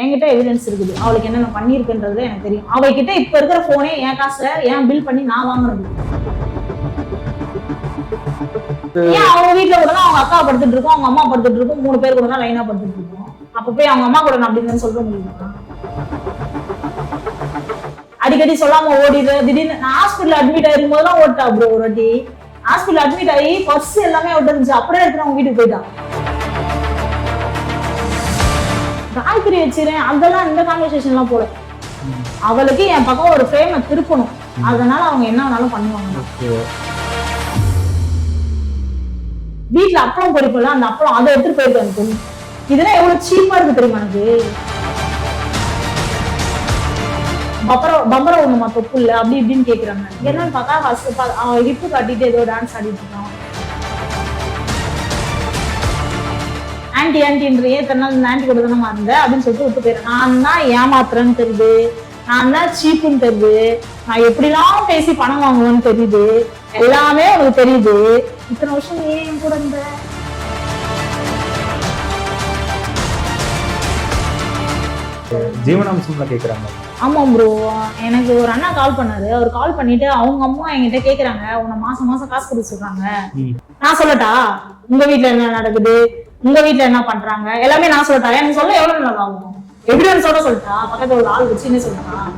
என்கிட்ட எவிடன்ஸ் இருக்குது. அவளுக்கு என்னென்ன பண்ணியிருக்குன்றது எனக்கு தெரியும். அவகிட்ட இப்ப இருக்கிற போனே என் காசுல ஏன் பில் பண்ணி நான் வாங்குறது? ஏன் அவங்க வீட்டுல கூட தான் அவங்க அக்கா படுத்துட்டு இருக்கோம் அவங்க அம்மா படுத்துட்டு இருக்கோம் மூணு பேர் கூட தான் லைனா படுத்துட்டு இருக்கோம். அப்ப போய் அவங்க அம்மா கூட நான் அப்படின்னு சொல்ல முடியுமா? அடிக்கடி சொல்லாம ஓடிடு. திடீர்னு நான் ஹாஸ்பிட்டல் அட்மிட் ஆயிருக்கும் போதெல்லாம் ஓட்டா ப்ரோ ஒரு வாட்டி. ஹாஸ்பிட்டல் அட்மிட் ஆகி பர்ஸ் எல்லாமே ஓட்டு இருந்துச்சு. அப்படியே எடுத்துட்டு அவங்க வீட்டுக்கு போயிட்டான். காய்கறி வச்சிருக்கேன் அதெல்லாம் இந்த கான்வர்சேஷன்லாம் போல அவளுக்கு என் பக்கம் ஒரு ஃப்ரேமை திருப்பணும். அதனால அவங்க என்ன வேணாலும் பண்ணுவாங்க. வீட்ல அப்பளம் பொரிப்பல அந்த அப்பளம் அதை எடுத்துட்டு போயிருக்கு பொண்ணு. இதெல்லாம் எவ்வளவு சீப்பா இருக்கு தெரியுமா எனக்கு? பம்பரம் பம்பரம் ஒண்ணுமா தொப்பு இல்ல அப்படி இப்படின்னு கேக்குறாங்க. என்னன்னு பார்த்தா ஃபர்ஸ்ட் ஹிப்பு காட்டிட்டு ஏதோ டான்ஸ் ஆடிட்டு இருக்கான். ஆன்டி ஆன்டின்றியே இத்தனை நாள் ஆன்டி கூட தானே இருந்தேன் அப்படின்னு சொல்லிட்டு விட்டு போயிடுறேன் நான் தான் ஏமாத்துறேன்னு தெரியுது. நான் தான் சீப்புன்னு தெரியுது. நான் எப்படிலாம் பேசி பணம் வாங்குவேன்னு தெரியுது. எல்லாமே உனக்கு தெரியுது. இத்தனை வருஷம் ஏன் கூட இருந்த? ஜீவனாம்சம்ல கேக்குறாங்க. ஆமா ப்ரோ எனக்கு ஒரு அண்ணா கால் பண்ணாரு. அவர் கால் பண்ணிட்டு அவங்க அம்மா என்கிட்ட கேக்குறாங்க. உன்னை மாசம் மாசம் காசு கொடுக்க சொல்றாங்க. நான் சொல்லட்டா? உங்க வீட்ல என்ன நடக்குது? உங்க வீட்டுல என்ன பண்றாங்க? எல்லாமே நான் சொல்லட்டா எனக்கு சொல்ல எவ்வளவு நாள் ஆகும்? எவிடன்ஸோட சொல்லிட்டா? பக்கத்துல ஒரு ஆள் வச்சுன்னு சொல்லலாம்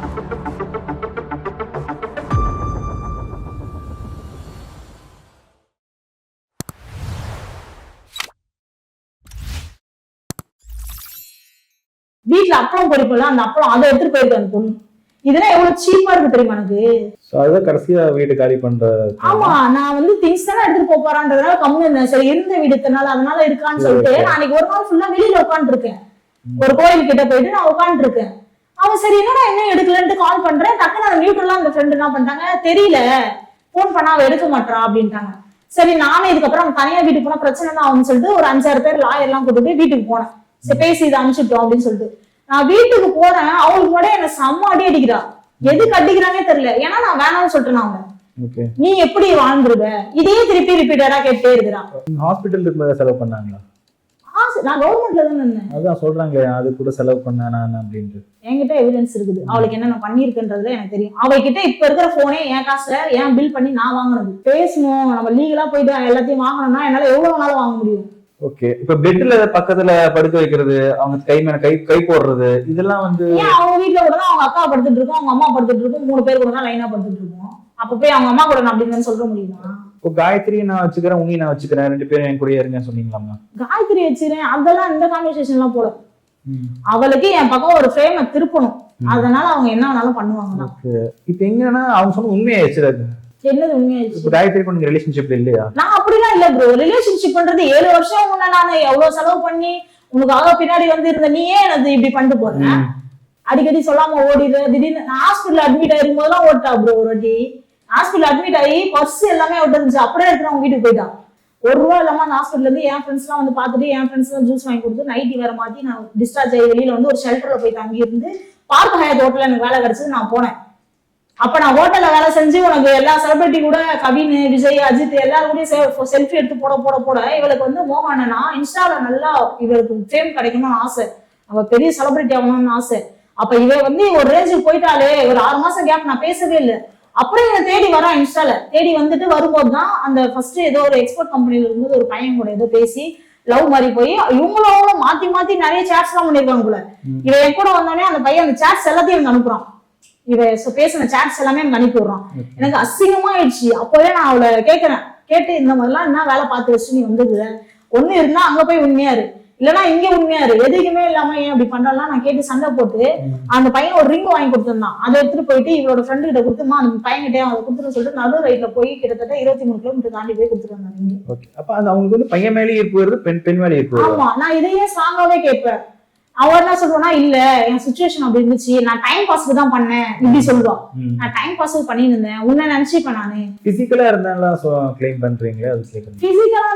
வீட்டுல அப்பளம் பொரிப்பல அந்த அப்பளம் அதை எடுத்துட்டு போயிருக்கு அந்த பொண்ணு இதெல்லாம் எவ்வளவு சீப்பா இருக்கு தெரியுமா எனக்கு? கடைசியா வீடு காலி பண்ற ஆமா நான் வந்து திங்ஸ் தானே எடுத்துட்டு போப் போறான்றதுனால கம்மி இருந்தேன். சரி இருந்த வீடு இத்தனால அதனால இருக்கான்னு சொல்லிட்டு நான் அன்னைக்கு ஒரு நாள் ஃபுல்லா வெளியில உட்கார்ந்து இருக்கேன் ஒரு கோயில் கிட்ட போயிட்டு நான் உட்கார்ந்து இருக்கேன் அவன் சரி என்னடா என்ன எடுக்கலன்ட்டு கால் பண்றேன். டக்குன்னு அந்த மியூட்லாம் அந்த ஃப்ரெண்ட் என்ன பண்ணிட்டாங்க தெரியல. ஃபோன் பண்ணா அவ எடுக்க மாட்டா அப்படின்ட்டாங்க. சரி நானும் இதுக்கப்புறம் அவன் தனியா வீட்டுக்கு போனா பிரச்சனை தான் ஆகும்னு சொல்லிட்டு ஒரு அஞ்சாறு பேர் லாயர் எல்லாம் கூட்டிட்டு வீட்டுக்கு போனேன். சரி பேசி இதை அனுப்பிச்சுட்டோம் அப்படின்னு சொல்லிட்டு. நான் வீட்டுக்கு போறேன் அவளுக்கு கூட என்ன செம்ம அடி அடிக்கிறா. எதுக்கு அடிக்கிறானே தெரியல. ஏன்னா நான் வேணாம்னு சொல்லிட்டேன் நான் நீ எப்படி வாழ்ந்துருவ? இதையே திருப்பி ரிப்பீட்டடா கேட்டே இருக்கிறான் ஹாஸ்பிட்டல் இருக்கும்போது செலவு பண்ணாங்களா? நான் கவர்மெண்ட்ல தான் இருந்தேன். அதான் சொல்றாங்களே அது கூட செலவு பண்ணேன் நான் அப்படின்ட்டு. என்கிட்ட எவிடன்ஸ் இருக்குது. அவளுக்கு என்னென்ன பண்ணிருக்குன்றதுல எனக்கு தெரியும். அவகிட்ட இப்ப இருக்கிற போனே என் காசுல ஏன் பில் பண்ணி நான் வாங்கினது? பேசணும். நம்ம லீகலா போயிட்டு எல்லாத்தையும் வாங்கணும்னா என்னால எவ்வளவு வேணாலும் வாங்க முடியும்? ஓகே இப்ப பெட்ல பக்கத்துல படுக்க வைக்கிறது அவங்க கை மேல கை கை போடுறது இதெல்லாம் வந்து அவங்க வீட்ல கூட அவங்க அக்கா படுத்துட்டு இருக்கோம் அவங்க அம்மா படுத்துட்டு இருக்கோம் மூணு பேர் கூட தான் லைனா படுத்துட்டு இருக்கோம். அப்ப போய் அவங்க அம்மா கூட நான் அப்படின்னு சொல்ல முடியுமா? இப்போ காயத்ரி நான் வச்சுக்கிறேன் உனி நான் வச்சுக்கிறேன் ரெண்டு பேரும் என் கூடயே இருங்கன்னு சொன்னீங்களாமா காயத்ரி வச்சிருக்கேன் அதெல்லாம் இந்த கான்வர்சேஷன் எல்லாம் போல அவளுக்கு என் பக்கம் ஒரு ஃப்ரேமை திருப்பணும். அதனால அவங்க என்ன வேணாலும் பண்ணுவாங்க இப்போ எங்கன்னா அவங்க சொன்ன உண்மையாயிடுச்சு அது. என்னது ரிலேஷன்ஷிப்ல இல்லையா? நான் அப்படிலாம் இல்ல ப்ரோ ரிலேஷன்ஷிப் பண்றது ஏழு வருஷம் முன்ன நான் எவ்வளவு செலவு பண்ணி உனக்காக பின்னாடி வந்து இருந்த நீ ஏன் இப்படி பண்ணிட்டு போற? ம். அடிக்கடி சொல்லாம ஓடிடு. திடீர்னு நான் ஹாஸ்பிட்டல் அட்மிட் ஆயிருக்கும் போதெல்லாம் ஓட்டா ப்ரோ ஒரு வாட்டி. ஹாஸ்பிட்டல் அட்மிட் ஆகி பர்ஸ் எல்லாமே விட்டு இருந்துச்சு. அப்படியே எடுத்து அவங்க வீட்டுக்கு போயிட்டான். ஒரு ரூபா இல்லாம அந்த ஹாஸ்பிட்டல் இருந்து என் ஃப்ரெண்ட்ஸ் எல்லாம் வந்து பார்த்துட்டு என் ஃப்ரெண்ட்ஸ் எல்லாம் ஜூஸ் வாங்கி கொடுத்து நைட்டி வேற மாத்தி நான் டிஸ்சார்ஜ் ஆகி வெளியில வந்து ஒரு ஷெல்டர்ல போய் தங்கி இருந்து பார்க் ஹயத் எனக்கு வேலை கிடைச்சது நான் போனேன். அப்ப நான் ஹோட்டல்ல வேலை செஞ்சு உனக்கு எல்லா செலிபிரிட்டி கூட கவின் விஜய் அஜித் எல்லாரும் கூடயும் செல்ஃபி எடுத்து போட போட போட இவளுக்கு வந்து மோகனா இன்ஸ்டால நல்லா இவளுக்கு ஃபேம் கிடைக்கணும்னு ஆசை. அவ பெரிய செலிபிரிட்டி ஆகணும்னு ஆசை. அப்ப இவ வந்து ஒரு ரேஞ்சுக்கு போயிட்டாலே ஒரு ஆறு மாசம் கேப் நான் பேசவே இல்லை. அப்புறம் என்னை தேடி வரா இன்ஸ்டால. தேடி வந்துட்டு வரும்போது தான் அந்த ஃபர்ஸ்ட் ஏதோ ஒரு எக்ஸ்போர்ட் கம்பெனில இருக்கும்போது ஒரு பையன் கூட ஏதோ பேசி லவ் மாதிரி போய் இவங்களும் மாத்தி மாத்தி நிறைய சேட்ஸ் எல்லாம் பண்ணிருக்காங்க போல. ம். இவ என் கூட வந்தோடனே அந்த பையன் அந்த சேட்ஸ் எல்லாத்தையும் எனக்கு அனுப்புறான். இவ சொ- பேசின சேட்ஸ் எல்லாமே எனக்கு அனுப்பி விடுறான் எனக்கு அசிங்கமா ஆயிடுச்சு அப்போவே நான் அவளை கேட்கறேன் கேட்டு இந்த மாதிரிலாம் என்ன வேலை பார்த்து வச்சு நீ வந்துருக்குற ஒண்ணு இருந்தா அங்க போய் உண்மையா இரு இல்லைன்னா இங்க உண்மையா இரு எதுக்குமே இல்லாம ஏன் இப்படி பண்றலாம் நான் கேட்டு சண்டை போட்டு அந்த பையன் ஒரு ரிங் வாங்கி கொடுத்திருந்தான். அதை எடுத்துட்டு போயிட்டு இவளோட ஃப்ரெண்டு கிட்ட கொடுத்துமா அந்த பையன்கிட்டே அதை கொடுத்துட்டு சொல்லிட்டு நடு ரைட்ல போய் கிட்டத்தட்ட இருபத்தி மூணு கிலோமீட்டர் தாண்டி போய் கொடுத்துட்டு வந்தாங்க அப்ப அவங்களுக்கு வந்து பையன் மேலேயே ஈர்ப்பு வருது பெண் பெண் மேலே ஈர்ப்பு ஆமா. நான் இதையே ஸ்ட்ராங்காவே கேட்பேன். அவ என்ன சொல்றானா இல்ல என் சுச்சுவேஷன் அப்படி இருந்துச்சு. நான் டைம் பாஸ்க்கு தான் பண்ணேன். இப்படி சொல்லுவான் நான் டைம் பாஸ் பண்ணிட்டு இருந்தேன் உன்னை நினைச்சுப்பேன் நானு. பிசிக்கலா இருந்தாலும் கிளைம் பண்றீங்களே? பிசிக்கலா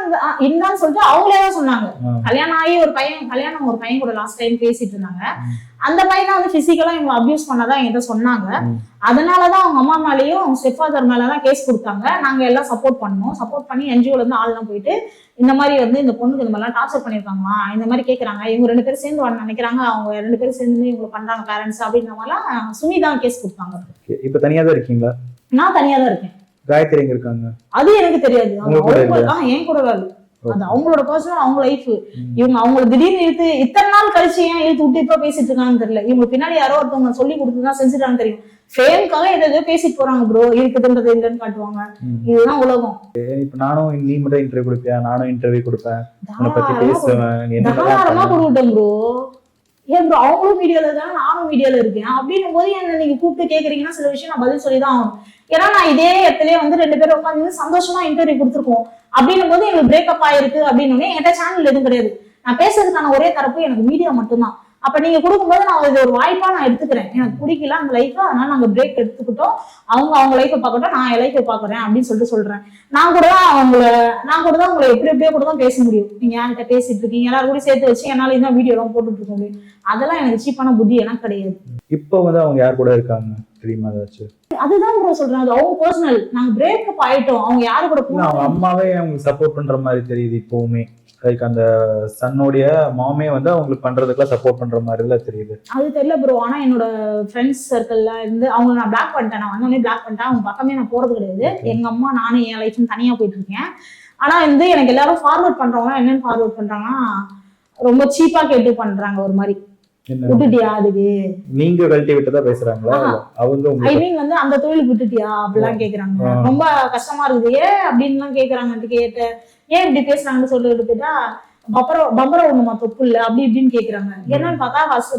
இருந்தான்னு சொல்லிட்டு அவங்களே தான் சொன்னாங்க. கல்யாணம் ஆகி ஒரு பையன் கல்யாணம் ஒரு பையன் கூட லாஸ்ட் டைம் பேசிட்டு இருந்தாங்க. அந்த பையனை வந்து பிசிக்கலா இவங்க அபியூஸ் பண்ணதா என்கிட்ட சொன்னாங்க. அதனாலதான் அவங்க அம்மா மேலேயும் அவங்க ஸ்டெப் ஃபாதர் மேலதான் கேஸ் கொடுத்தாங்க. நாங்க எல்லாம் சப்போர்ட் பண்ணோம். சப்போர்ட் பண்ணி என்ஜிஓல இருந்து ஆள்லாம் போயிட்டு இந்த மாதிரி வந்து இந்த பொண்ணுக்கு இந்த மாதிரிலாம் டார்ச்சர் பண்ணியிருக்காங்களா? இந்த மாதிரி கேட்குறாங்க இவங்க ரெண்டு பேரும் சேர்ந்து வாழ நினைக்கிறாங்க. அவங்க ரெண்டு பேரும் சேர்ந்து இவங்க பண்றாங்க பேரண்ட்ஸ் அப்படின்ற மாதிரிலாம் சுனி தான் கேஸ் கொடுத்தாங்க. இப்ப தனியா தான் இருக்கீங்களா? நான் தனியா தான் இருக்கேன். காயத்ரி எங்க இருக்காங்க? அது எனக்கு தெரியாது. என் கூட தான். அது அவங்களோட பர்சனல் அவங்க லைஃப் இவங்க அவங்கள திடீர்னு இழுத்து இத்தனை நாள் கழிச்சு ஏன் இழுத்து விட்டு இப்ப பேசிட்டு இருக்காங்கன்னு தெரியல. இவங்க பின்னாடி யாரோ ஒருத்தவங்க சொல்லி கொடுத்துதான் செஞ்சுட்டாங்கன்னு தெரியும். ஃபேம்க்காக எதை எதோ பேசிட்டு போறாங்க ப்ரோ இருக்குதுன்றது இல்லைன்னு காட்டுவாங்க. இதுதான் உலகம். இப்ப நானும் நீ மட்டும் இன்டர்வியூ கொடுப்பியா? நானும் இன்டர்வியூ கொடுப்பேன். உன்னை பத்தி பேசுவேன். தாராளமா கொடுக்கட்டும் ப்ரோ ஏன் ப்ரோ அவங்களும் மீடியால இருக்காங்க நானும் மீடியால இருக்கேன். அப்படின்னும் போது என்ன நீங்க கூப்பிட்டு கேக்குறீங்கன்னா சில விஷயம் நான் பதில் சொல்லி தான் ஆகணும். ஏன்னா நான் இதே இடத்துலயே வந்து ரெண்டு பேரும் உட்காந்து சந்தோஷமா இன்டர்வியூ கொடுத்துருக்கோம். அப்படின்னும் போது எங்களுக்கு பிரேக்கப் ஆயிருக்கு அப்படின்னு என்கிட்ட சேனல் எதுவும் கிடையாது. நான் பேசுறதுக்கான ஒரே தரப்பு எனக்கு மீடியா மட்டும்தான். அப்ப நீங்க கொடுக்கும்போது நான் இது ஒரு வாய்ப்பா நான் எடுத்துக்கிறேன். எனக்கு பிடிக்கல அந்த லைஃப் அதனால நாங்க பிரேக் எடுத்துக்கிட்டோம். அவங்க அவங்க லைஃப்பை பார்க்கட்டும் நான் என் லைஃப்பை பாக்குறேன் அப்படின்னு சொல்லிட்டு சொல்றேன். நான் கூட தான் அவங்கள நான் கூட தான் உங்களை எப்படி எப்படியோ கூட தான் பேச முடியும். நீங்க யார்கிட்ட பேசிட்டு இருக்கீங்க? எல்லாரும் கூட சேர்த்து வச்சு என்னால இந்த வீடியோ எல்லாம் போட்டுட்டு இருக்க முடியும். அதெல்லாம் எனக்கு சீப்பான புத்தி எனக்கு கிடையாது. இப்போ வந்து அவங்க யார் கூட இருக்காங்க? தெரியுமா ஏதாச்சும்? அதுதான் ப்ரோ சொல்றேன். அது அவங்க பர்சனல் நாங்க பிரேக்கப் ஆயிட்டோம். அவங்க யாரு கூட அவங்க அம்மாவே அவங்களுக்கு சப்போர்ட் பண்ற மாதிரி தெரியுது இப்பவுமே. லைக் அந்த சன்னுடைய மாமே வந்து அவங்களுக்கு பண்றதுக்கெல்லாம் சப்போர்ட் பண்ற மாதிரி எல்லாம் தெரியுது. அது தெரியல ப்ரோ ஆனா என்னோட ஃப்ரெண்ட்ஸ் சர்க்கிள்ல இருந்து அவங்க நான் பிளாக் பண்ணிட்டேன். நான் வந்தோடனே பிளாக் பண்ணிட்டேன். அவங்க பக்கமே நான் போறது கிடையாது. எங்க அம்மா நானும் என் லைஃப்னு தனியா போயிட்டு இருக்கேன் ஆனா வந்து எனக்கு எல்லாரும் ஃபார்வர்ட் பண்றவங்க என்னன்னு ஃபார்வர்ட் பண்றாங்கன்னா ரொம்ப சீப்பா கேட்டு பண்றாங்க ஒரு மாதிரி. விட்டுட்டியா அதுக்கு? நீங்க கழட்டி விட்டதா பேசுறாங்களா. அவங்க ஐ மீன் வந்து அந்த தொழில் விட்டுட்டியா? அப்படிலாம் கேக்குறாங்க. ரொம்ப கஷ்டமா இருக்குது. அப்படின்லாம் கேக்குறாங்கன்ட்டு கேட்ட ஏன் இப்படி பேசுறாங்கன்னு சொல்லிட்டு போயிட்டா பம்பரம் பம்பரம் ஒண்ணுமா தொப்பு இல்ல அப்படி இப்படின்னு கேக்குறாங்க. என்னன்னு பார்த்தா ஃபர்ஸ்ட்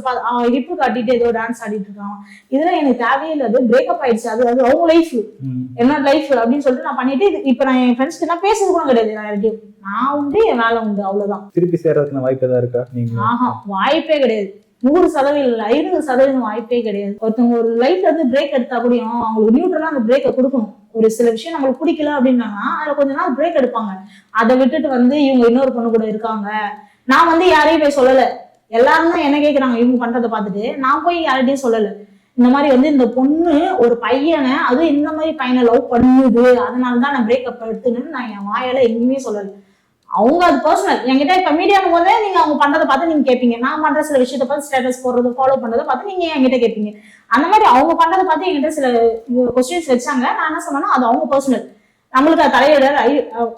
ஹிப்பு காட்டிட்டு ஏதோ டான்ஸ் ஆடிட்டு இருக்கான். இதெல்லாம் எனக்கு தேவையே இல்லை அது பிரேக்கப் ஆயிடுச்சு. அது அது அவங்க லைஃப் ம். என்னோட லைஃப் அப்படின்னு சொல்லிட்டு நான் பண்ணிட்டு இப்ப நான் என் ஃப்ரெண்ட்ஸ் கிட்ட பேசுறது கூட கிடையாது. நான் யார்கிட்டயும் நான் உண்டு என் வேலை உண்டு அவ்வளவுதான். திருப்பி சேர்றதுக்கு வாய்ப்பு ஏதாவது இருக்கா? நீங்க? ஆஹா வாய்ப்பே கிடையாது. நூறு சதவீதம் இல்லை ஐநூறு சதவீதம் வாய்ப்பே கிடையாது. ஒருத்தவங்க ஒரு லைஃப்ல இருந்து பிரேக் எடுத்தா கூடயும் அவங்களுக்கு நியூட்ரலா அந்த பிரேக்கை கொடுக்கணும். ஒரு சில விஷயம் நம்மளுக்கு பிடிக்கல அப்படின்னாங்கன்னா அதுல கொஞ்ச நாள் பிரேக் எடுப்பாங்க. அதை விட்டுட்டு வந்து இவங்க இன்னொரு பொண்ணு கூட இருக்காங்க. நான் வந்து யாரையும் போய் சொல்லல. எல்லாரும் தான் என்ன கேக்குறாங்க இவங்க பண்றதை பார்த்துட்டு. நான் போய் யார்கிட்டயும் சொல்லல. இந்த மாதிரி வந்து இந்த பொண்ணு ஒரு பையனை அது இந்த மாதிரி பையனை லவ் பண்ணுது. அதனால தான் நான் பிரேக்கப் எடுத்துன்னு நான் என் வாயால எங்கேயுமே சொல்லலை. அவங்க அது பர்சனல் என்கிட்ட இப்ப மீடியாவும் போதே நீங்க அவங்க பண்றதை பார்த்து நீங்க கேட்பீங்க நான் பண்ற சில விஷயத்தை பார்த்து ஸ்டேட்டஸ் போடுறது ஃபாலோ பண்றதை பார்த்து நீங்க என்கிட்ட கேட்பீங்க அந்த மாதிரி அவங்க பண்றதை பார்த்து என்கிட்ட சில கொஸ்டின்ஸ் வச்சாங்க. நான் என்ன சொன்னேன்னா அது அவங்க பர்சனல் நம்மளுக்கு அது தலையிட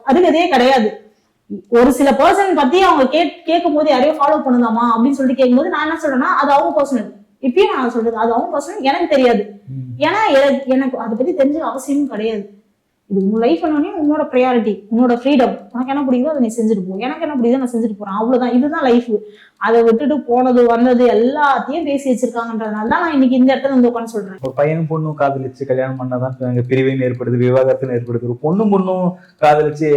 அருகதே கிடையாது. ஒரு சில பர்சன் பத்தி அவங்க கேட் கேட்கும் போது யாரையோ ஃபாலோ பண்ணுதாமா அப்படின்னு சொல்லிட்டு கேட்கும்போது நான் என்ன சொல்றேன்னா அது அவங்க பர்சனல் இப்பயும் நான் சொல்றது அது அவங்க பர்சனல் எனக்கு தெரியாது. ஏன்னா எனக்கு- எனக்கு அதை பத்தி தெரிஞ்ச அவசியமும் கிடையாது. இது உன் லைஃப் பண்ணோடனே உன்னோட ப்ரையாரிட்டி உன்னோட ஃப்ரீடம் உனக்கு என்ன பிடிக்குதோ அதை நீ செஞ்சுட்டு போ. எனக்கு என்ன பிடிக்குதோ நான் செஞ்சுட்டு போறேன். அவ்வளவுதான். இதுதான் லைஃப் அதை விட்டுட்டு போனது வந்தது எல்லாத்தையும் பேசி வச்சிருக்காங்கன்றதுனால தான் நான் இன்னைக்கு இந்த இடத்துல வந்து உட்காந்து சொல்றேன். ஒரு பையனும் பொண்ணும் காதலிச்சு கல்யாணம் பண்ணாதான் அங்க பிரிவினை ஏற்படுது விவாகரத்துன்னு ஏற்படுது. ஒரு பொண்ணும் பொண்ணும் காதலிச்சு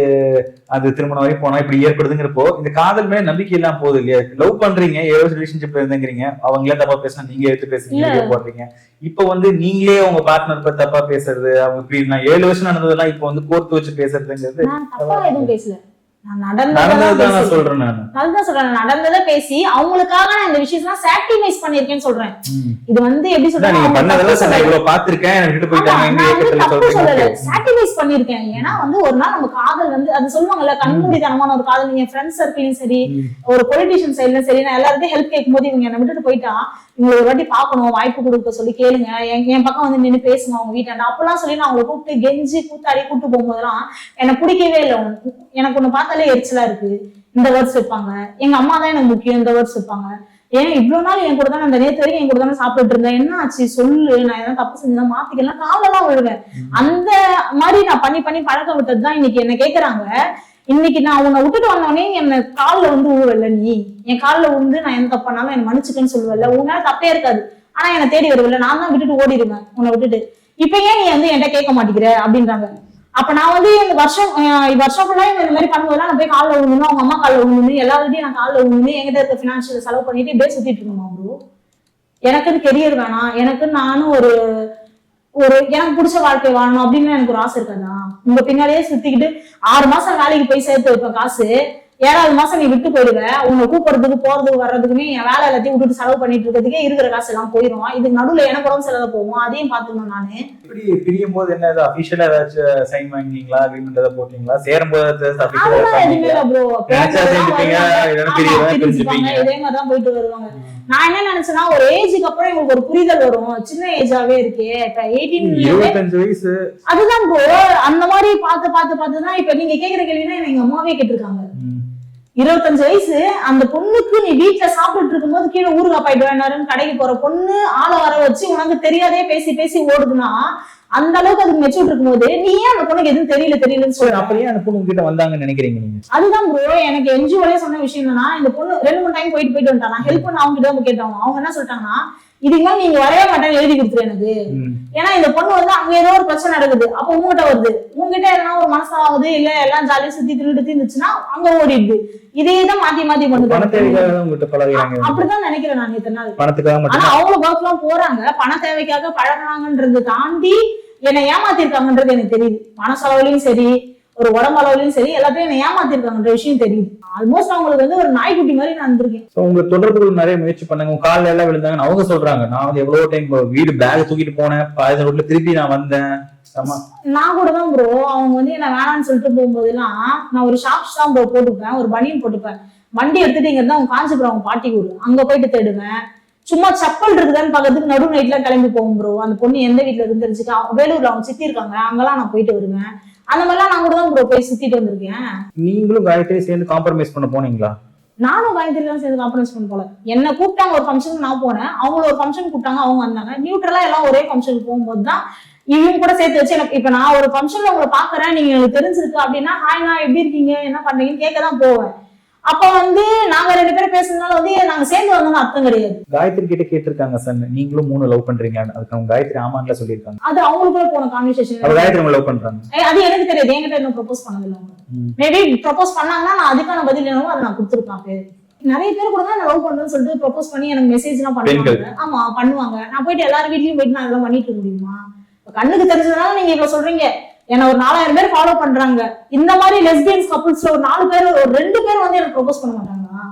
அது திருமணம் வரைக்கும் போனா இப்படி ஏற்படுதுங்கிறப்போ இந்த காதல் மேல நம்பிக்கை இல்லாம போகுது இல்லையா? லவ் பண்றீங்க ஏதோ ரிலேஷன்ஷிப்ல இருந்தேங்கிறீங்க அவங்களே தப்பா பேசினா நீங்க எடுத்து பேசுறீங்க போடுறீங்க. இப்ப வந்து நீங்களே உங்க பார்ட்னர் தப்பா பேசுறது அவங்க ஏழு வருஷம் நடந்ததெல்லாம் இப்ப வந்து கோர்த்து வச்சு பேசுறதுங்கிறது நான் தப்பா எதுவும் பேசல. சொல்றேன் நான். அதுதான் சொல்றேன். நடந்ததை பேசி அவங்களுக்காக நான் இந்த விஷயத்தெல்லாம் சாக்ரிஃபைஸ் பண்ணிருக்கேன்னு சொல்றேன். இது வந்து எப்படி அதான் நீங்க சொல்றேன் பண்ணதெல்லாம் நான் இவ்வளவு பாத்திருக்கேன் விட்டு போயிட்டாங்க. சாக்ரிஃபைஸ் பண்ணிருக்கேன் ஏன்னா வந்து ஒரு நாள் நம்ம காதல் வந்து அது சொல்லுவாங்கல்ல கண்மூடித்தனமான ஒரு காதல். என் ஃப்ரெண்ட்ஸ் சர்க்கிளையும் சரி. ஒரு பொலிட்டிஷியன் சைட்லயும் சரி நான் எல்லாருக்கும் ஹெல்ப் கேட்கும் போது இவங்க என்ன விட்டுட்டு போயிட்டா உங்களை ஒரு வாட்டி பார்க்கணும் வாய்ப்பு கொடுக்க சொல்லி கேளுங்க. என் என் பக்கம் வந்து நின்று பேசுங்க அவங்க வீட்டாண்ட அப்பெல்லாம் சொல்லி நான் அவங்களை கூப்பிட்டு கெஞ்சி கூத்தாடி கூப்பிட்டு போகும்போதெல்லாம் எனக்கு பிடிக்கவே இல்லை. எனக்கு ஒன்று பார்த்தாலே எரிச்சலா இருக்கு. இந்த வேர்ட்ஸ் வைப்பாங்க. எங்க அம்மா தான் எனக்கு முக்கியம் இந்த வேர்ட்ஸ் வைப்பாங்க. ஏன் இவ்வளவு நாள் என் கூட தான் அந்த நேத்து வரைக்கும் என் கூட தானே சாப்பிட்டுட்டு இருந்தேன். என்ன ஆச்சு? சொல்லு. நான் எதாவது தப்பு செஞ்சா மாத்திக்கலாம். காலெல்லாம் விழுவேன். அந்த மாதிரி நான் பண்ணி பண்ணி பழக்கம் விட்டது தான் இன்னைக்கு என்ன கேக்குறாங்க. இன்னைக்கு நான் உன்னை விட்டுட்டு வந்தோடனே என்ன காலில் வந்து ஊழல நீ. என் காலில் வந்து நான் எந்த தப்பானாலும் என்னை மன்னிச்சுக்கன்னு சொல்லுவல்ல. உன்னால தப்பே இருக்காது. ஆனா என்னை தேடி வருவல்ல. நான் தான் விட்டுட்டு ஓடிடுவேன் உன்னை விட்டுட்டு. இப்ப ஏன் நீ வந்து என்கிட்ட கேட்க மாட்டேங்கிற? அப்படின்றாங்க. அப்ப நான் வந்து இந்த வருஷம் வருஷம் ஃபுல்லா இந்த மாதிரி பண்ணும்போதெல்லாம் நான் போய் காலில் விழுந்து அவங்க அம்மா காலில் விழுந்து எல்லாருக்கிட்டையும் நான் காலில் விழுந்து எங்கிட்ட இருக்க ஃபினான்ஷியல் செலவு பண்ணிட்டு இப்படியே சுத்திட்டு இருக்கணுமா ப்ரோ எனக்குன்னு கெரியர் வேணாம். எனக்கு நானும் ஒரு ஒரு எனக்கு பிடிச்ச வாழ்க்கை வாழணும் அப்படின்னு எனக்கு ஒரு ஆசை இருக்காதா? உங்க பின்னாடியே சுத்திக்கிட்டு ஆறு மாசம் வேலைக்கு போய் சேர்த்து வைப்பேன் காசு. ஏழாவது மாசம் நீ விட்டு போயிடுவ. உன்னை கூப்பிடுறதுக்கு போறதுக்கு வர்றதுக்குமே என் வேலை எல்லாத்தையும் விட்டுட்டு செலவு பண்ணிட்டு இருக்கிறதுக்கே இருக்கிற காசு எல்லாம் போயிடும் இதுக்கு நடுவுல எனக்கு உடம்பு செலவு போகும். அதையும் பாத்துக்கணும் நானு. எப்படி பிரியும் போது என்ன ஏதாவது அபிஷியலா ஏதாச்சும் சைன் வாங்கினீங்களா? அக்ரிமெண்ட் ஏதாவது போட்டீங்களா? சேரும் போது இதே மாதிரிதான் போயிட்டு வருவாங்க. நான் என்ன நினைச்சேன்னா ஒரு ஏஜுக்கு அப்புறம் இவங்களுக்கு ஒரு புரிதல் வரும். சின்ன ஏஜாவே இருக்கே. எயிட்டீன் இருபத்தஞ்சு வயசு. அதுதான் ப்ரோ அந்த மாதிரி பார்த்து பார்த்து பார்த்து தான் இப்ப நீங்க கேக்குற கேள்வினா எங்க அம்மாவே கேட்டிருக்காங்க. இருபத்தஞ்சு வயசு அந்த பொண்ணுக்கு நீ வீட்டுல சாப்பிட்டுட்டு இருக்கும்போது கீழே ஊறுகாய் போயிட்டு வேணாருன்னு கடைக்கு போற பொண்ணு ஆளை வர வச்சு உனக்கு தெரியாதே பேசி பேசி ஓடுதுன்னா அந்த அளவுக்கு அதுக்கு மெச்சூர் இருக்கும்போது நீ ஏன் அந்த பொண்ணுக்கு எதுவும் தெரியல தெரியலன்னு சரி, சொல்ற? அப்ப ஏன் அந்த பொண்ணு உங்ககிட்ட வந்தாங்கன்னு நினைக்கிறீங்க நீங்க. அதுதான் ப்ரோ எனக்கு என்ஜிஓலே சொன்ன விஷயம் என்னன்னா இந்த பொண்ணு ரெண்டு மூணு டைம் போயிட்டு போயிட்டு வந்துட்டாங்க ஹெல்ப் பண்ண அவங்க கிட்ட கேட்டாங்க அவங்க என்ன சொல்லிட்டாங்கன்னா இதுக்கு மேல நீங்க வரவே மாட்டேன்னு எழுதி கொடுத்துரு எனக்கு. ஏன்னா இந்த பொண்ணு வந்து அங்க ஏதோ ஒரு பிரச்சனை நடக்குது. அப்ப உங்ககிட்ட வருது. உங்ககிட்ட எதனா ஒரு மனசாகுது இல்ல எல்லாம் ஜாலியா சுத்தி திருட்டு தீர்ந்துச்சுன்னா அங்க ஓடிடுது. இதே தான் மாத்தி மாத்தி பண பழகுறாங்க. அப்படிதான் நினைக்கிறேன் நான் இத்தனை நாள். ஆனா அவ்வளவு ஒர்க் எல்லாம் போறாங்க. பண தேவைக்காக பழகுறாங்கன்றதை தாண்டி என்னை ஏமாத்திருக்காங்கன்றது எனக்கு தெரியுது. மனசளவுலயும் சரி ஒரு உடம்பளவுலயும் சரி எல்லாத்தையும் என்னை ஏமாத்திருக்காங்கன்ற விஷயம் தெரியுது. ஆல்மோஸ்ட் அவங்களுக்கு வந்து ஒரு நாய்க்குட்டி மாதிரி நான் இருந்திருக்கேன். சோ உங்க தொடர்புகள் நிறைய முயற்சி பண்ணாங்க. உங்க கால்ல எல்லாம் விழுந்தாங்கன்னு அவங்க சொல்றாங்க. நான் வந்து எவ்வளவு டைம் வீடு பேக் தூக்கிட்டு போனேன். பாதி ரோட்ல திருப்பி நான் வந்தேன். நான் கூட தான் ப்ரோ அவங்க வந்து என்ன வேணாம்னு சொல்லிட்டு போகும்போதெல்லாம் நான் ஒரு ஷாப்ஸ் தான் ப்ரோ போட்டுப்பேன். ஒரு பனியன் போட்டுப்பேன். வண்டி எடுத்துட்டு இங்க இருந்தா அவங்க காஞ்சிபுரம் அவங்க பாட்டி ஊர் அங்க போயிட்டு தேடுவேன். சும்மா செப்பல் இருக்குதான்னு பார்க்கறதுக்கு நடு நைட்ல கிளம்பி போகும் ப்ரோ அந்த பொண்ணு எந்த வீட்டுல இருந்துருச்சுக்கா வேலூர்ல அவங்க சித்தி இருக்காங்க. அங்கெல்லாம் நான் போயிட்டு வருவேன். அந்த மாதிரிலாம் நான் கூட தான் ப்ரோ போய் சுத்திட்டு வந்திருக்கேன். நீங்களும் காயத்ரி சேர்ந்து காம்ப்ரமைஸ் பண்ண போனீங்களா? நானும் காயத்ரிலாம் சேர்ந்து காம்பரன்ஸ் பண்ண போல. என்ன கூப்பிட்டாங்க ஒரு ஃபங்க்ஷனுக்கு நான் போனேன். அவங்கள ஒரு ஃபங்க்ஷன் கூப்பிட்டாங்க அவங்க வந்தாங்க. நியூட்ரலா எல்லாம் ஒரே ஃபங்க்ஷனுக்கு போகும்போது தான் இவங்க கூட சேர்த்து வச்சு எனக்கு இப்ப நான் ஒரு ஃபங்க்ஷன்ல உங்களை பாக்குறேன் நீங்க எனக்கு தெரிஞ்சிருக்கு அப்படின்னா ஹாய் நான் எப்படி இருக்கீங்க என்ன பண்றீங்கன்னு கேட்க தான் போவேன். அப்ப வந்து நாங்க ரெண்டு பேரும் பேசுறதுனால வந்து நாங்க சேர்ந்து வந்தோம்னு அர்த்தம் கிடையாது. காயத்ரி கிட்ட கேட்டிருக்காங்க சார். நீங்களும் மூணு லவ் பண்றீங்களான்னு அதுக்கு அவங்க காயத்ரி ஆமான்ல சொல்லியிருக்காங்க. அது அவங்களுக்குள்ள போன கான்வர்சேஷன் காயத்ரி உங்க லவ் பண்றாங்க. அது எனக்கு தெரியாது. என்கிட்ட இன்னும் ப்ரொபோஸ் ம். மேபி ப்ரொபோஸ் பண்ணாங்கன்னா நான் அதுக்கான பதில் என்னவோ அதை நான் கொடுத்துருப்பேன். நிறைய பேர் கூட தான் லவ் பண்றேன்னு சொல்லிட்டு ப்ரொபோஸ் பண்ணி எனக்கு மெசேஜ் எல்லாம் பண்ணுவாங்க. ஆமா பண்ணுவாங்க. நான் போயிட்டு எல்லார் வீட்லயும் போயிட்டு நான் இதெல்லாம் பண்ணிட்டு முடியுமா? கண்ணுக்கு தெரிஞ்சதுனால நீங்க இவ்வளவு சொல்றீங்க. என்ன ஒரு நாலாயிரம் பேர் ஃபாலோ பண்றாங்க. இந்த மாதிரி லெஸ்பியன்ஸ் கப்புள்ஸ்ல ஒரு நாலு பேர் ஒரு ரெண்டு பேர் வந்து எனக்கு ப்ரொபோஸ் பண்ண மாட்டாங்களா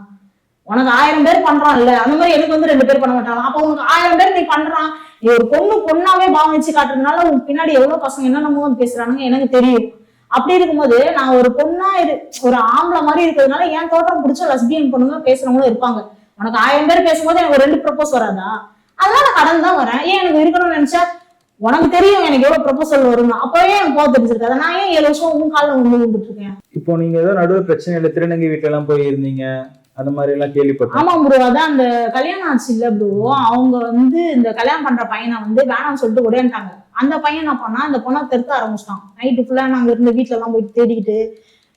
உனக்கு ஆயிரம் பேர் பண்றான் இல்ல அந்த மாதிரி எனக்கு வந்து ரெண்டு பேர் பண்ண மாட்டாங்க. அப்ப உனக்கு ஆயிரம் பேர் நீ பண்றான். நீ ஒரு பொண்ணு பொண்ணாவே பாவனிச்சு காட்டுறதுனால உங்க பின்னாடி எவ்வளவு பசங்க என்னென்னமோ பேசுறாங்க பேசுறானுங்க எனக்கு தெரியும். அப்படி இருக்கும்போது நான் ஒரு பொண்ணா இரு ஒரு ஆம்பளை மாதிரி இருக்கிறதுனால என் தோட்டம் பிடிச்ச லஸ்பியன் பொண்ணுங்க பேசுறவங்களும் இருப்பாங்க. உனக்கு ஆயிரம் பேர் பேசும்போது எனக்கு ரெண்டு ப்ரப்போஸ் வராதா? அதெல்லாம் நான் கடந்து தான் வரேன். ஏன் எனக்கு இருக்கணும்னு நினைச்சா? உனக்கு தெரியும் எனக்கு எவ்வளவு ப்ரொபோசல் வரும்னு. அப்பவே எனக்கு போக தெரிஞ்சிருக்காது. நான் ஏன் ஏழு வருஷம் உன் காலில் வந்து விழுந்துட்டு இருக்கேன்? இப்போ நீங்க ஏதோ நடுவில் பிரச்சனை இல்லை திருநங்கை வீட்டுல எல்லாம் போய் இருந்தீங்க அந்த மாதிரி எல்லாம் கேள்விப்பட்டேன். ஆமா ப்ரோ அதான் அந்த கல்யாணம் ஆச்சு இல்ல ப்ரோ அவங்க வந்து இந்த கல்யாணம் பண்ற பையனை வந்து வேணாம்னு சொல்லிட்டு உடையன்ட்டாங்க அந்த பையன் என்ன பண்ணா அந்த பொண்ணை தெருத்த ஆரம்பிச்சிட்டான். நைட்டு ஃபுல்லா நாங்க இருந்த வீட்டுல எல்லாம் போயிட்டு தேடிக்கிட்டு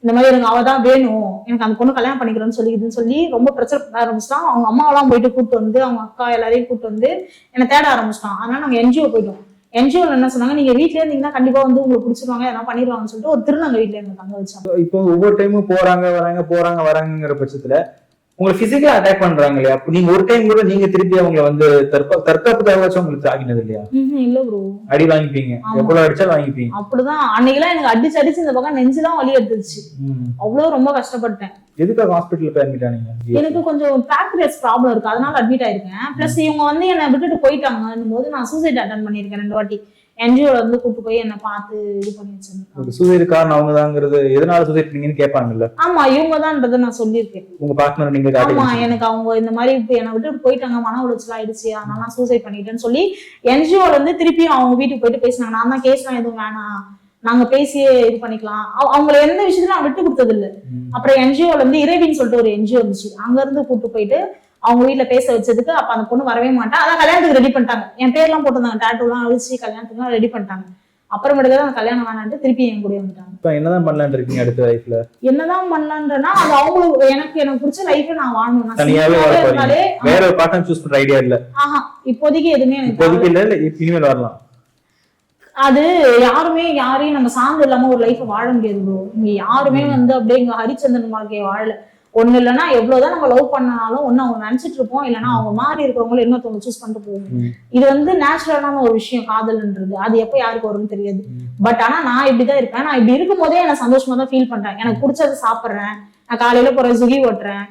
இந்த மாதிரி எனக்கு அவ தான் வேணும். எனக்கு அந்த பொண்ணு கல்யாணம் பண்ணிக்கிறேன்னு சொல்லிக்குதுன்னு சொல்லி ரொம்ப பிரச்சனை பண்ண ஆரம்பிச்சிட்டான். அவங்க அம்மாவெல்லாம் போயிட்டு கூட்டு வந்து அவங்க அக்கா எல்லாரையும் கூட்டு வந்து என்னை தேட ஆரம்பிச்சிட்டான். அதனால நாங்க என்ஜிஓ போயிட்டோம். என்ஜிஓல என்ன சொன்னாங்க? நீங்க வீட்ல இருந்தீங்கன்னா கண்டிப்பா வந்து உங்களுக்கு பிடிச்சிருவாங்க எதனா பண்ணிடுவாங்கன்னு சொல்லிட்டு ஒரு திருநங்க வீட்டுல இருந்து தங்க வச்சாங்க. இப்போ ஒவ்வொரு டைமும் போறாங்க வராங்க போறாங்க வராங்கங்கிற பட்சத்துல உங்களை பிசிக்கலா அட்டாக் பண்றாங்க இல்லையா நீங்க ஒரு டைம் கூட நீங்க திருப்பி அவங்கள வந்து தற்கா தற்காப்புக்காக வச்சு உங்களுக்கு ஆகினது இல்லையா இல்ல ப்ரோ அடி வாங்கிப்பீங்க. எவ்வளவு அடிச்சாலும் வாங்கிப்பீங்க. அப்படிதான். அன்னைக்கெல்லாம் எனக்கு அடிச்சு அடிச்சு இந்த பக்கம் நெஞ்சுலாம் வலி எடுத்துச்சு. அவ்வளவு ரொம்ப கஷ்டப்பட்டேன். எதுக்காக ஹாஸ்பிட்டல் போய் admit ஆனீங்க எனக்கு கொஞ்சம் பேக்ரேஸ் ப்ராப்ளம் இருக்கு. அதனால அட்மிட் ஆயிருக்கேன். பிளஸ் இவங்க வந்து என்னை விட்டுட்டு போயிட்டாங்கன்னும் போது நான் சூசைட் அட்டன் பண்ணியிருக்கேன் ரெண்டு வாட்டி. என்ஜிஓல வந்து கூட்டு போய் என்னை பார்த்து இது பண்ணி வச்சிருக்காங்க சூசைடு காரணம் அவங்கதாங்கிறது எதனால சூசைட் பண்ணீங்கன்னு கேட்பாங்கல்ல? ஆமா இவங்க தான்றதை நான் சொல்லியிருக்கேன். உங்க பார்ட்னர் நீங்க ஆமா எனக்கு அவங்க இந்த மாதிரி இப்ப என்னை விட்டுட்டு போயிட்டாங்க மன உளைச்சல் ஆயிடுச்சு அதனால நான் சூசைட் பண்ணிட்டேன்னு சொல்லி என்ஜிஓல இருந்து திருப்பியும் அவங்க வீட்டுக்கு போயிட்டு பேசினாங்க. நான் தான் கேஸ்லாம் எதுவும் வேணாம். நாங்க பேசியே இது பண்ணிக்கலாம். அவ- அவங்கள எந்த விஷயத்துல நான் விட்டு கொடுத்தது இல்ல அப்புறம் என்ஜிஓல இருந்து இறைவின்னு சொல்லிட்டு ஒரு என்ஜிஓ இருந்துச்சு. அங்க இருந்து கூட்டு போயிட்டு அவங்க வீட்ல பேச வச்சதுக்கு அப்ப அந்த பொண்ணு வரவே மாட்டா. அதான் கல்யாணத்துக்கு ரெடி பண்ணிட்டாங்க. என் பேர்லாம் போட்டிருந்தாங்க. டேட்டூ எல்லாம் அழிச்சு கல்யாணத்துக்குலாம் ரெடி பண்ணிட்டாங்க. அப்புறமேட்டு தான் கல்யாணம் வேணான்ட்டு திருப்பி என் கூட வந்துட்டாங்க. இப்ப என்னதான் பண்ணலாம்னு இருக்கீங்க அடுத்த லைஃப்ல என்னதான் பண்ணலான்றனா அது அவங்களுக்கு எனக்கு எனக்கு பிடிச்ச லைஃபை நான் வாழணும். தனியாவே வாழ போறீங்க. வேற ஒரு பார்ட்னர் சூஸ் பண்ற ஐடியா இல்ல. ஆஹா இப்போதைக்கு எதுவுமே எனக்கு இப்போதைக்கு இல்ல இனிமேல் வரலாம். அது யாருமே யாரையும் நம்ம சார்ந்து இல்லாம ஒரு லைஃப் வாழ முடியாது ப்ரோ இங்க யாருமே வந்து அப்படியே இங்க ஹரிச்சந்திரன் வாழ்க்கையை வாழல. ஒண்ணு இல்லைன்னா எவ்வளவுதான் நம்ம லவ் பண்ணனாலும் ஒண்ணு அவங்க நினைச்சிட்டு இருப்போம். இல்லைன்னா அவங்க மாறி இருக்கிறவங்களும் இன்னொருத்தவங்க சூஸ் பண்ணிட்டு போவோம். இது வந்து நேச்சுரலான ஒரு விஷயம் காதல்ன்றது. அது எப்ப யாருக்கு வரும்னு தெரியாது. பட் ஆனா நான் இப்படிதான் இருப்பேன். நான் இப்படி இருக்கும் போதே எனக்கு சந்தோஷமா தான் ஃபீல் பண்றேன். எனக்கு பிடிச்சதை சாப்பிடுறேன். நான் காலையில போறேன் சுகி ஓட்டுறேன்.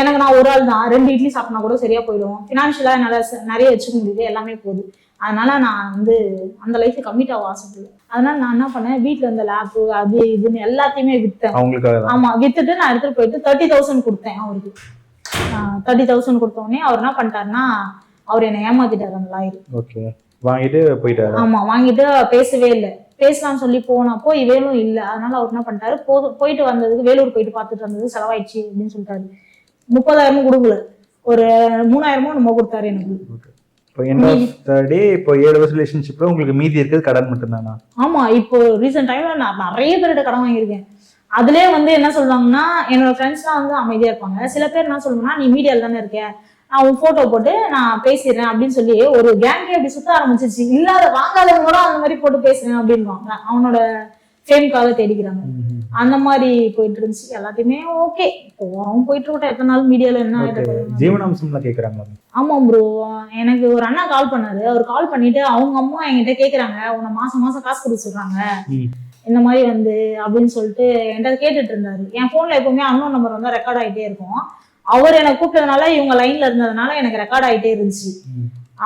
எனக்கு நான் ஒரு ஆள் தான் ரெண்டு இட்லி சாப்பிட்டா கூட சரியா போயிடும். ஃபினான்ஷியலா என்னால நிறைய வச்சுக்க முடியுது. எல்லாமே போகுது. அதனால நான் வந்து அந்த லைஃப் கம்மிட் ஆக ஆசைப்படல. அதனால நான் என்ன பண்ணேன்? வீட்ல இருந்த லேப்பு அது இதுன்னு எல்லாத்தையுமே வித்தேன். ஆமா வித்துட்டு நான் எடுத்துட்டு போயிட்டு தேர்ட்டி தௌசண்ட் கொடுத்தேன் அவருக்கு. தேர்ட்டி தௌசண்ட் கொடுத்த உடனே அவர் என்ன பண்ணிட்டாருன்னா அவர் என்னை ஏமாத்திட்டாரு அந்த லாயர் ஓகே வாங்கிட்டு போயிட்டாரு? ஆமா வாங்கிட்டு பேசவே இல்லை. பேசலாம்னு சொல்லி போனப்போ இவேலும் இல்ல. அதனால அவர் என்ன பண்ணிட்டாரு? போ- போயிட்டு வந்ததுக்கு வேலூர் போயிட்டு பார்த்துட்டு வந்தது செலவாயிடுச்சு அப்படின்னு சொல்லிட்டாரு. முப்பதாயிரமும் கொடுக்கல. ஒரு மூணாயிரமும் நம்ம கொடுத்தாரு எனக்கு. இப்போ எண்ட் ஆஃப் த டே இப்போ ஏழு வருஷம் ரிலேஷன்ஷிப்ல உங்களுக்கு மீதி இருக்கிறது கடன் மட்டும்தானா? ஆமா இப்போ ரீசெண்ட் டைம்ல நான் நிறைய பேர்கிட்ட கடன் வாங்கியிருக்கேன். அதுலயே வந்து என்ன சொல்லுவாங்கன்னா என்னோட ஃப்ரெண்ட்ஸ்லாம் வந்து அமைதியா இருப்பாங்க. சில பேர் என்ன சொல்லுவாங்கன்னா நீ மீடியால தானே இருக்க? நான் உன் போட்டோ போட்டு நான் பேசிடுறேன் அப்படின்னு சொல்லி ஒரு கேங்கே அப்படி சுத்த ஆரம்பிச்சிருச்சு. இல்லாத வாங்காதவங்க கூட அந்த மாதிரி போட்டு பேசுறேன் அப்படின்வாங்க அவனோட ஃபேம்காக தேடிக்கிறாங்க. அந்த மாதிரி போயிட்டு இருந்துச்சு. எல்லாத்தையுமே ஓகே போறோம் போயிட்டு இருக்கட்டும். எத்தனை நாள் மீடியால என்ன ஓகே ஆயிட்டு ஜீவனாம்சம்லாம் கேக்குறாங்களா ஆமா ப்ரோ எனக்கு ஒரு அண்ணா கால் பண்ணாரு. அவர் கால் பண்ணிட்டு அவங்க அம்மா என்கிட்ட கேக்குறாங்க. உன்னை மாசம் மாசம் காசு கொடுக்க சொல்றாங்க. இந்த மாதிரி வந்து அப்படின்னு சொல்லிட்டு என்கிட்ட கேட்டுட்டு இருந்தாரு. என் போன்ல எப்பவுமே அன்னோன் நம்பர் வந்து ரெக்கார்ட் ஆயிட்டே இருக்கும். அவர் எனக்கு கூப்பிட்டதுனால இவங்க லைன்ல இருந்ததுனால எனக்கு ரெக்கார்ட் ஆயிட்டே இருந்துச்சு.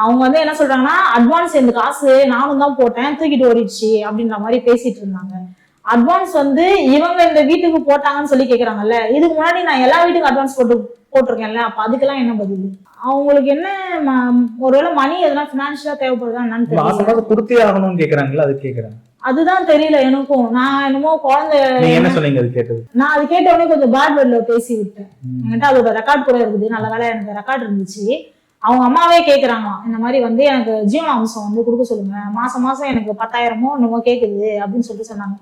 அவங்க வந்து என்ன சொல்றாங்கன்னா அட்வான்ஸ் இந்த காசு நானும் தான் போட்டேன். தூக்கிட்டு ஓடிடுச்சு அப்படின்ற மாதிரி பேசிட்டு இருந்தாங்க. அட்வான்ஸ் வந்து இவங்க இந்த வீட்டுக்கு போட்டாங்கன்னு சொல்லி கேக்குறாங்கல்ல இதுக்கு முன்னாடி நான் எல்லா வீட்டுக்கும் அட்வான்ஸ் போட்டு போட்டிருக்கேன்ல அப்ப அதுக்கெல்லாம் என்ன பதில்? அவங்களுக்கு என்ன ஒருவேளை மணி எதனா பினான்சியலா தேவைப்படுதா என்னன்னு தெரியல. கொடுத்தே ஆகணும்னு கேக்குறாங்களா அது கேக்குறேன் அதுதான் தெரியல எனக்கும். நான் என்னமோ குழந்தை என்ன சொன்னீங்க அது கேட்டது? நான் அது கேட்ட உடனே கொஞ்சம் பேட் வேர்ட்ல பேசி விட்டேன். என்கிட்ட அதோட ரெக்கார்ட் கூட இருக்குது நல்ல வேலை எனக்கு ரெக்கார்ட் இருந்துச்சு. அவங்க அம்மாவே கேக்குறாங்களாம் இந்த மாதிரி வந்து எனக்கு ஜீவன அம்சம் வந்து கொடுக்க சொல்லுங்க. மாசம் மாசம் எனக்கு பத்தாயிரமோ என்னமோ கேக்குது அப்படின்னு சொல்லிட்டு சொன்னாங்க.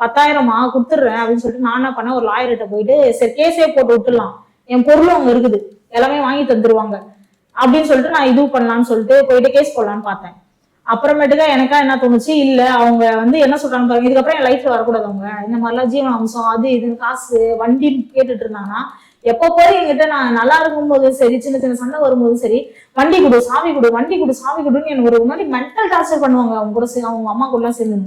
பத்தாயிரமா கொடுத்துட்றேன் அப்படின்னு சொல்லிட்டு நான் என்ன பண்ணேன் ஒரு லாயர்கிட்ட போயிட்டு சரி கேஸே போட்டு விட்டுலாம் என் பொருளும் அங்க இருக்குது. எல்லாமே வாங்கி தந்துருவாங்க. அப்படின்னு சொல்லிட்டு நான் இது பண்ணலாம்னு சொல்லிட்டு போயிட்டு கேஸ் போடலான்னு பார்த்தேன். அப்புறமேட்டுக்கா எனக்கா என்ன தோணுச்சு? இல்ல அவங்க வந்து என்ன சொல்றாங்க பாருங்க. இதுக்கப்புறம் என் லைஃப்ல வரக்கூடாது அவங்க. இந்த மாதிரிலாம் ஜீவன அம்சம் அது இதுன்னு காசு வண்டின்னு கேட்டுட்டு இருந்தாங்கன்னா எப்போ போய் என்கிட்ட நான் நல்லா இருக்கும்போது சரி சின்ன சின்ன சண்டை வரும்போதும் சரி வண்டி கொடு சாவி கொடு வண்டி கொடு சாவி கொடுன்னு எனக்கு ஒரு மாதிரி மென்டல் டார்ச்சர் பண்ணுவாங்க. அவங்க கூட அவங்க அம்மா கூட சேர்ந்து.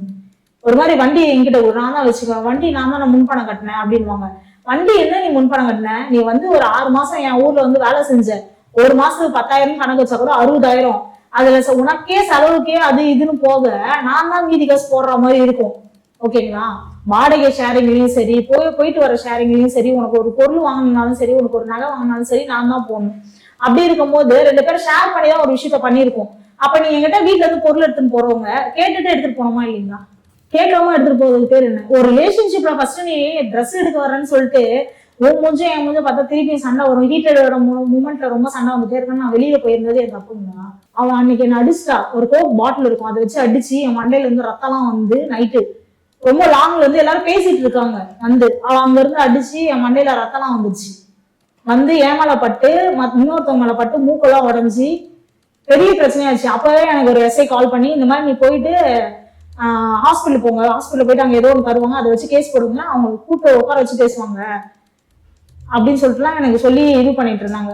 ஒரு மாதிரி வண்டி என்கிட்ட ஒரு நான் தான் வச்சுக்குவேன் வண்டி நான் தான் நான் முன்பணம் கட்டினேன் அப்படின்வாங்க வண்டி என்ன நீ முன்பணம் கட்டின? நீ வந்து ஒரு ஆறு மாசம் என் ஊர்ல வந்து வேலை செஞ்ச. ஒரு மாசத்துக்கு பத்தாயிரம் கணக்கு வச்சா கூட அறுபதாயிரம். அதுல உனக்கே செலவுக்கே அது இதுன்னு போக நான் தான் மீதி காசு போடுற மாதிரி இருக்கும். ஓகேங்களா வாடகை ஷேரிங்லயும் சரி போய் போயிட்டு வர ஷேரிங்லயும் சரி உனக்கு ஒரு பொருள் வாங்கினாலும் சரி உனக்கு ஒரு நகை வாங்கினாலும் சரி நான் தான் போடணும். அப்படி இருக்கும்போது ரெண்டு பேரும் ஷேர் பண்ணி தான் ஒரு விஷயத்த பண்ணியிருக்கோம். அப்ப நீ எங்கிட்ட வீட்டுல இருந்து பொருள் எடுத்துன்னு போறவங்க கேட்டுட்டு எடுத்துட்டு போனோமா இல்லைங்களா? கேட்காம எடுத்துட்டு போறதுக்கு பேர் என்ன? ஒரு ரிலேஷன்ஷிப்ல ஃபர்ஸ்ட் நீ ட்ரெஸ் எடுக்க வரேன்னு சொல்லிட்டு உன் மூஞ்சும் என் மூஞ்சும் பார்த்தா திருப்பி சண்டை வரும். ஹீட்டடோட மூமெண்ட்ல ரொம்ப சண்டை வந்துட்டே இருக்குன்னு நான் வெளியில போயிருந்தது என் தப்புங்களா அவன் அன்னைக்கு என்ன அடிச்சிட்டா. ஒரு கோக் பாட்டில் இருக்கும். அதை வச்சு அடிச்சு என் மண்டையில இருந்து ரத்தம்லாம் வந்து நைட்டு ரொம்ப லாங்ல இருந்து எல்லாரும் பேசிட்டு இருக்காங்க. வந்து அவன் அங்க இருந்து அடிச்சு என் மண்டையில ரத்தம்லாம் வந்துச்சு வந்து ஏமலை பட்டு மத்- இன்னொருத்தவங்க மேல பட்டு மூக்கெல்லாம் உடஞ்சி பெரிய பிரச்சனையாச்சு. அப்பவே எனக்கு ஒரு எஸ்ஐ கால் பண்ணி இந்த மாதிரி நீ போயிட்டு ஹாஸ்பிட்டல் போங்க. ஹாஸ்பிட்டல் போயிட்டு அங்க ஏதோ ஒன்று தருவாங்க அதை வச்சு கேஸ் போடுங்க. அவங்க கூட்ட உட்கார வச்சு பேசுவாங்க. அப்படின்னு சொல்லிட்டுலாம் எனக்கு சொல்லி இது பண்ணிட்டு இருந்தாங்க.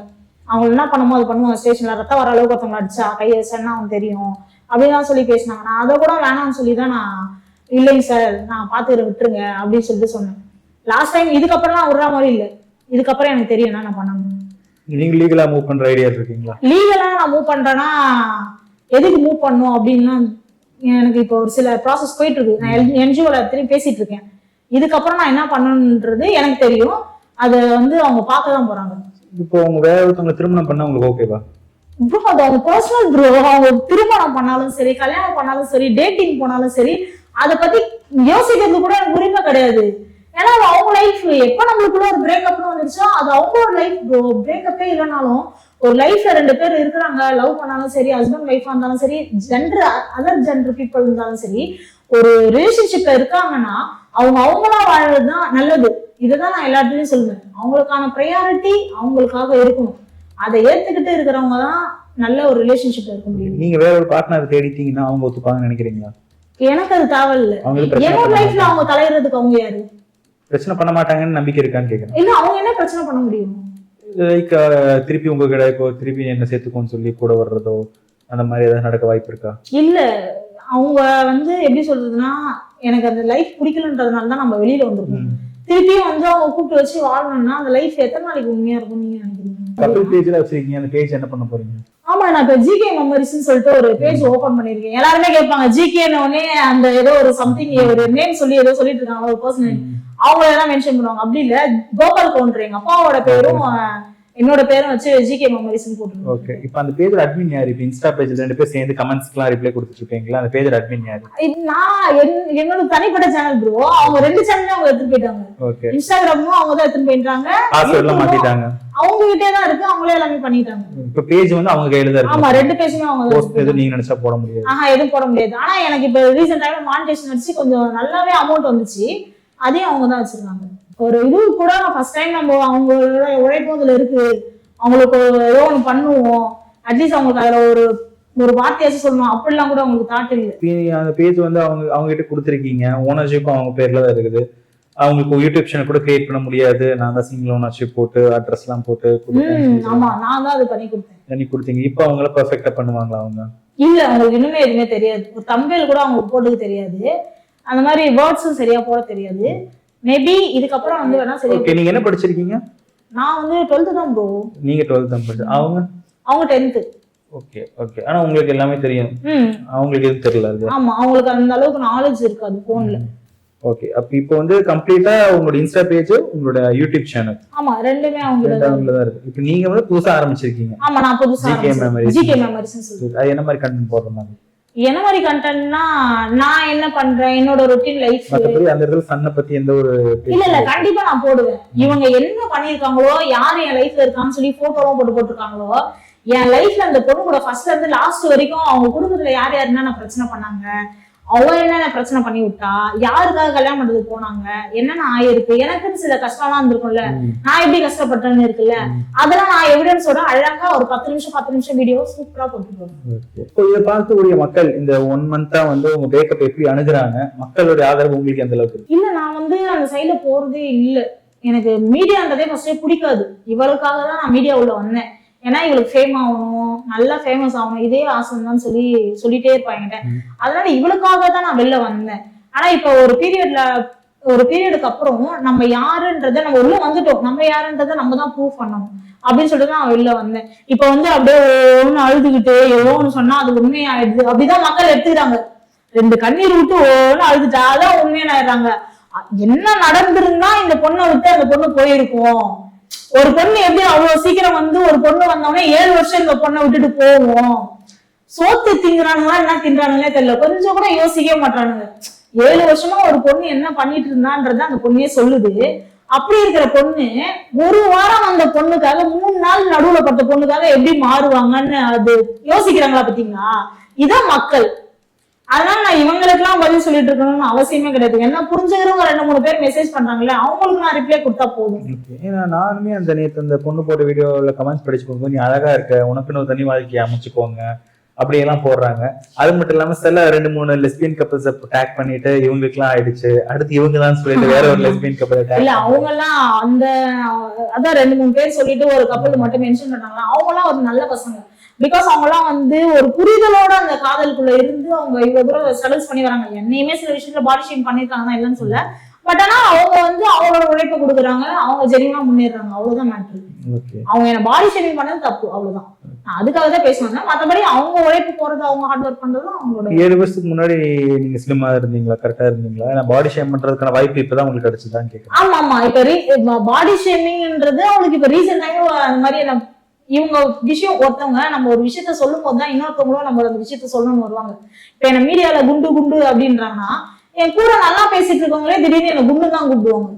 அவங்க என்ன பண்ணுமோ அது பண்ணுவாங்க. ஸ்டேஷன்ல ரத்தம் வர அளவுக்கு ஒருத்தவங்க அடிச்சா கையை வச்சா அவன் தெரியும். அப்படின்லாம் சொல்லி பேசினாங்க. நான் அதை கூட வேணாம்னு சொல்லி தான் நான் இல்லைங்க சார் நான் பார்த்துக்கிறேன் விட்டுருங்க அப்படின்னு சொல்லிட்டு சொன்னேன். லாஸ்ட் டைம் இதுக்கப்புறம் நான் விடுற மாதிரி இல்லை. இதுக்கப்புறம் எனக்கு தெரியும் என்ன நான் பண்ணணும். நீங்க லீகலா மூவ் பண்ற ஐடியா இருக்கீங்களா? லீகலா நான் மூவ் பண்றேன்னா எதுக்கு மூவ் பண்ணும் அப்படின்னா எனக்கு இப்போ ஒரு சில ப்ராசஸ் போயிட்டு இருக்கு நான் என்ஜிஓல திரும்பி பேசிட்டு இருக்கேன் இதுக்கப்புறம் நான் என்ன பண்ணணுன்றது எனக்கு தெரியும். அதை வந்து அவங்க பார்க்க தான் போறாங்க. இப்போ உங்க வேற ஒருத்தவங்க திருமணம் பண்ணா உங்களுக்கு ஓகேவா ப்ரோ அது அவங்க பர்சனல் ப்ரோ அவங்க திருமணம் பண்ணாலும் சரி கல்யாணம் பண்ணாலும் சரி டேட்டிங் போனாலும் சரி அதை பத்தி யோசிக்கிறது கூட எனக்கு உரிமை கிடையாது. ஏன்னா அவங்க லைஃப் எப்ப நம்மளுக்குள்ள ஒரு பிரேக்கப்னு வந்துருச்சோ அது அவங்களோட லைஃப் ப்ரோ பிரேக்கப்பே இல்லைனாலும் ஒரு லைஃப்ல ரெண்டு பேர் இருக்கிறாங்க லவ் பண்ணாலும் சரி ஹஸ்பண்ட் ஒய்ஃபா இருந்தாலும் சரி ஜென்டர் அதர் ஜென்டர் பீப்புள் இருந்தாலும் சரி ஒரு ரிலேஷன்ஷிப்ல இருக்காங்கன்னா அவங்க அவங்களா வாழ்றதுதான் நல்லது. இதுதான் நான் எல்லாத்துலயும் சொல்லுவேன். அவங்களுக்கான ப்ரையாரிட்டி அவங்களுக்காக இருக்கணும். அதை ஏத்துக்கிட்டு இருக்கிறவங்க தான் நல்ல ஒரு ரிலேஷன்ஷிப்ல இருக்க முடியும். நீங்க வேற ஒரு பார்ட்னர் தேடிட்டீங்கன்னா அவங்க ஒத்துப்பாங்கன்னு நினைக்கிறீங்களா? எனக்கு அது தேவையில்ல. அவங்க எதுவும் பிரச்சனை என்னோட லைஃப்ல. அவங்க தலையிடுறதுக்கு அவங்க யாரு? பிரச்சனை பண்ண மாட்டாங்கன்னு நம்பிக்கை இருக்கான்னு கேக்குறேன். இல்ல அவங்க என்ன பிரச்சனை பண்ண முடியும்? லைக் திருப்பி உங்க இப்போ திருப்பி என்ன சேர்த்துக்கோன்னு சொல்லி கூட வர்றதோ அந்த மாதிரி ஏதாவது நடக்க வாய்ப்பு இருக்கா? இல்ல. அவங்க வந்து எப்படி சொல்றதுன்னா எனக்கு அந்த லைஃப் பிடிக்கலன்றதுனால தான் நம்ம வெளியில வந்திருக்கோம். திருப்பியும் வந்து அவங்க கூப்பிட்டு வச்சு வாழணும்னா அந்த லைஃப் எத்தனை நாளைக்கு உண்மையா இருக்கும் நீங்க நினைக்கிறீங்க? கப்பல் பேஜ்ல வச்சிருக்கீங்க அந்த பேஜ் என்ன பண்ண போறீங்க? ஆமா நான் இப்ப ஜிகே மெமரிஸ்னு சொல்லிட்டு ஒரு பேஜ் ஓபன் பண்ணிருக்கேன் எல்லாருமே கேட்பாங்க ஜிகேன்னு உடனே அந்த ஏதோ ஒரு சம்திங் ஒரு நேம் சொல்லி ஏதோ சொல்லிட்டு இருக்காங்க ஒரு பர்சன் அவங்க எல்லாம் மென்ஷன் பண்ணுவாங்க. அப்படி இல்ல கோபால் கவுண்டர் எங்க அப்பாவோட பேரும் என்னோட பேரும் வச்சு ஜிகே மெமரிஸ்னு போட்டுருக்கோம் ஓகே. இப்போ அந்த பேஜ்ல அட்மின் யாரு? இப்போ இன்ஸ்டா பேஜ்ல ரெண்டு பேர் சேர்ந்து கமெண்ட்ஸ்க்குலாம் ரிப்ளை கொடுத்துட்டு இருக்கீங்களா அந்த பேஜ்ல அட்மின் யாரு? நான் என்- என்னோட தனிப்பட்ட சேனல் ப்ரோ அவங்க ரெண்டு சேனலும் அவங்க எடுத்துட்டு போயிட்டாங்க. ஓகே. இன்ஸ்டாகிராமும் அவங்க தான் எடுத்துட்டு போயிட்டாங்க. பாஸ்வேர்ட்லாம் மாத்திட்டாங்க. அவங்க கிட்டே தான் இருக்கு. அவங்களே எல்லாமே பண்ணிட்டாங்க. இப்போ பேஜ் வந்து அவங்க கையில தான் ஆமா இருக்கு ரெண்டு பேருமே அவங்க போஸ்ட் எதுவும் நீங்க நினைச்சா போட முடியாது. ஆஹா எதுவும் போட முடியாது. ஆனா எனக்கு இப்ப ரீசெண்ட் டைம்ல மானிட்டேஷன் அடிச்சு கொஞ்சம் நல்லாவே அமௌண்ட் வந்துச்சு. அதையும் அவங்க தான் வச்சிருக்காங்க. ஒரு இது கூட ஃபர்ஸ்ட் டைம் நம்ம அவங்களோட உழைப்பும் இருக்கு. அவங்களுக்கு ஏதோ ஒன்று பண்ணுவோம். அட்லீஸ்ட் அவங்களுக்கு அதுல ஒரு ஒரு வார்த்தையாச்சும் சொல்லணும். அப்படிலாம் கூட அவங்களுக்கு தாட் இல்லை. அந்த பேஜ் வந்து அவங்க அவங்க கிட்ட கொடுத்துருக்கீங்க. ஓனர்ஷிப்பும் அவங்க பேர்ல தான் இருக்குது. அவங்களுக்கு யூடியூப் சேனல் கூட கிரியேட் பண்ண முடியாது. நான் தான் சிங்கிள் ஓனர்ஷிப் போட்டு அட்ரஸ் எல்லாம் போட்டு ஆமா. நான் தான் அது பண்ணி கொடுத்தேன். பண்ணி கொடுத்தீங்க. இப்போ அவங்கள பெர்ஃபெக்டா பண்ணுவாங்களா அவங்க? இல்ல அவங்களுக்கு இன்னுமே எதுவுமே தெரியாது. ஒரு தம்பேல் கூட அவங்களுக்கு போட்டுக்க தெரியாது. அந்த மாதிரி வேர்ட்ஸும் சரியா போட தெரியாது. மேபி இதுக்கப்புறம் வந்து வேணா ஓகே நீங்க என்ன படிச்சிருக்கீங்க? நான் வந்து டுவெல்த்து தான் ப்ரோ நீங்க டுவெல்த் தான் படிச்சு அவங்க? அவங்க டென்த்து ஓகே ஓகே ஆனா உங்களுக்கு எல்லாமே தெரியும். அவங்களுக்கு எதுவும் தெரியல ஆமா அவங்களுக்கு அந்த அளவுக்கு நாலேஜ் இருக்காது போன்ல ஓகே அப்ப இப்போ வந்து கம்ப்ளீட்டா உங்களோட இன்ஸ்டா பேஜ் உங்களோட யூடியூப் சேனல் ஆமா ரெண்டுமே அவங்க ரெண்டாவதுல தான் இருக்கு. இப்போ நீங்க வந்து புதுசா ஆரம்பிச்சிருக்கீங்க. ஆமா நான் புதுசா GK memories. ஜிகே மெமரிஸ் அது என்ன மாதிரி கண்டென்ட் போடுற மாதிரி? என்ன மாதிரி கண்டென்ட்னா நான் என்ன பண்றேன் என்னோட ரொட்டீன் லைஃப் அந்த இடத்துல சன்னை பத்தி எந்த ஒரு இல்ல இல்ல கண்டிப்பா நான் போடுவேன். இவங்க என்ன பண்ணிருக்காங்களோ யார் என் லைஃப்ல இருக்கான்னு சொல்லி போட்டோலாம் போட்டு போட்டிருக்காங்களோ என் லைஃப்ல அந்த பொண்ணு கூட ஃபர்ஸ்ட்ல இருந்து லாஸ்ட் வரைக்கும் அவங்க குடும்பத்துல யார் யார் என்னென்ன பிரச்சனை பண்ணாங்க. அவ என்னென்ன பிரச்சனை பண்ணி விட்டா? யாருக்காக கல்யாணம் பண்றதுக்கு போனாங்க? என்னென்ன ஆயிருக்கு? எனக்குன்னு சில கஷ்டம்லாம் இருந்திருக்கும்ல. நான் எப்படி கஷ்டப்பட்டேன்னு இருக்குல்ல. அதெல்லாம் நான் எவிடன்ஸோட அழகா ஒரு பத்து நிமிஷம் பத்து நிமிஷம் வீடியோ சூப்பரா போட்டு இதை பார்க்கக்கூடிய மக்கள் இந்த ஒன் மந்தா வந்து உங்க பிரேக்கப் எப்படி அணுகுறாங்க? மக்களுடைய ஆதரவு உங்களுக்கு எந்த அளவுக்கு? இல்ல நான் வந்து அந்த சைடுல போறதே இல்ல. எனக்கு மீடியான்றதே ஃபர்ஸ்டே பிடிக்காது. இவளுக்காக தான் நான் மீடியா உள்ள வந்தேன். ஏன்னா இவளுக்கு ஃபேம் ஆகணும் நல்லா ஃபேமஸ் ஆகணும் இதே ஆசைன்னு சொல்லி சொல்லிட்டே இருப்பாங்க. அதனால இவளுக்காக தான் நான் வெளில வந்தேன். ஆனா இப்ப ஒரு பீரியட்ல ஒரு பீரியடுக்கு அப்புறம் நம்ம யாருன்றத நம்ம உள்ள வந்துட்டோம். நம்ம யாருன்றத நம்ம தான் ப்ரூவ் பண்ணணும் அப்படின்னு சொல்லிட்டு நான் வெளில வந்தேன். இப்ப வந்து அப்படியே ஒண்ணு அழுதுகிட்டு ஏதோ ஒண்ணு சொன்னா அது உண்மையாயிடுது. அப்படிதான் மக்கள் எடுத்துக்கிறாங்க. ரெண்டு கண்ணீர் விட்டு ஒன்னு அழுதுட்டா அதான் உண்மையாயிடுறாங்க. அ- என்ன நடந்திருந்தா இந்த பொண்ணை விட்டு அந்த பொண்ணு போயிருக்கும்? ஒரு பொண்ணு எப்படி அவ்வளவு சீக்கிரம் வந்து ஒரு பொண்ணு வந்தோடனே ஏழு வருஷம் இந்த பொண்ணை விட்டுட்டு போவோம்? சோத்து திங்குறானுங்களா என்ன தின்றானுங்களே தெரியல. கொஞ்சம் கூட யோசிக்கவே மாட்டானுங்க. ஏழு வருஷமா ஒரு பொண்ணு என்ன பண்ணிட்டு இருந்தான்றத அந்த பொண்ணே சொல்லுது. அப்படி இருக்கிற பொண்ணு ஒரு வாரம் அந்த பொண்ணுக்காக மூணு நாள் நடுவுல பட்ட பொண்ணுக்காக எப்படி மாறுவாங்கன்னு அது யோசிக்கிறாங்களா பாத்தீங்களா இதான் மக்கள். அதனால நான் இவங்களுக்கெல்லாம் பதில் சொல்லிட்டு இருக்கணும்னு அவசியமே கிடையாது. என்ன புரிஞ்சுக்கிறவங்க ரெண்டு மூணு பேர் மெசேஜ் பண்றாங்களே அவங்களுக்கு நான் ரிப்ளை கொடுத்தா போதும். ஏன்னா நானுமே அந்த நேத்து அந்த பொண்ணு போட்ட வீடியோல கமெண்ட்ஸ் படிச்சு போகும்போது நீ அழகா இருக்க. உனக்குன்னு ஒரு தனி வாழ்க்கையை அமைச்சுக்கோங்க. அப்படியெல்லாம் போடுறாங்க. அது மட்டும் இல்லாம சில ரெண்டு மூணு லெஸ்பியன் கப்பல்ஸ் டேக் பண்ணிட்டு இவங்களுக்குலாம் ஆயிடுச்சு. அடுத்து இவங்க தான் சொல்லிட்டு வேற ஒரு லெஸ்பியன் கப்பல் இல்ல டேக் அவங்க எல்லாம் அந்த அதான் ரெண்டு மூணு பேர் சொல்லிட்டு ஒரு கப்பல் மட்டும் மென்ஷன் பண்ணாங்க அவங்க எல்லாம் ஒரு நல்ல பசங்க. பிகாஸ் அவங்க எல்லாம் வந்து ஒரு புரிதலோட அந்த காதலுக்குள்ள இருந்து அவங்க இவ்வளவு தூரம் ஸ்ட்ரகிள்ஸ் பண்ணி வராங்க. என்னையுமே சில விஷயத்துல பாடி ஷேம் பண்ணிருக்காங்க தான் இல்லைன்னு சொல்ல பட் ஆனா அவங்க வந்து அவங்களோட உழைப்பை கொடுக்குறாங்க. அவங்க ஜெனிவா முன்னேறாங்க அவ்வளவுதான் மேட்ரு அவங்க என்ன பாடி ஷேமிங் பண்ணது தப்பு. அவ்வளவுதான். அதுக்காக தான் பேசுவாங்க மத்தபடி அவங்க உழைப்பு போறது அவங்க ஹார்ட் ஒர்க் பண்றது அவங்களோட ஏழு வருஷத்துக்கு முன்னாடி நீங்க ஸ்லிம்மா இருந்தீங்களா? கரெக்டா இருந்தீங்களா? நான் பாடி ஷேம் பண்றதுக்கான வாய்ப்பு இப்பதான் உங்களுக்கு கிடைச்சதான்னு கேக்குறேன் ஆமா ஆமா இப்ப பாடி ஷேமிங்ன்றது அவங்களுக்கு இப்ப ரீசெண்ட் டைம் அந்த மாதிரி என்ன இவங்க விஷயம் ஒருத்தவங்க நம்ம ஒரு விஷயத்த சொல்லும் போது தான் இன்னொருத்தவங்களும் நம்ம அந்த விஷயத்த சொல்லணும்னு வருவாங்க. இப்ப என்ன மீடியால குண்டு குண்டு அப்படின்றாங்கன்னா என் கூட நல்லா பேசிட்டு இருக்கவங்களே திடீர்னு என்ன குண்டு தான் கூப்பிடுவாங்க.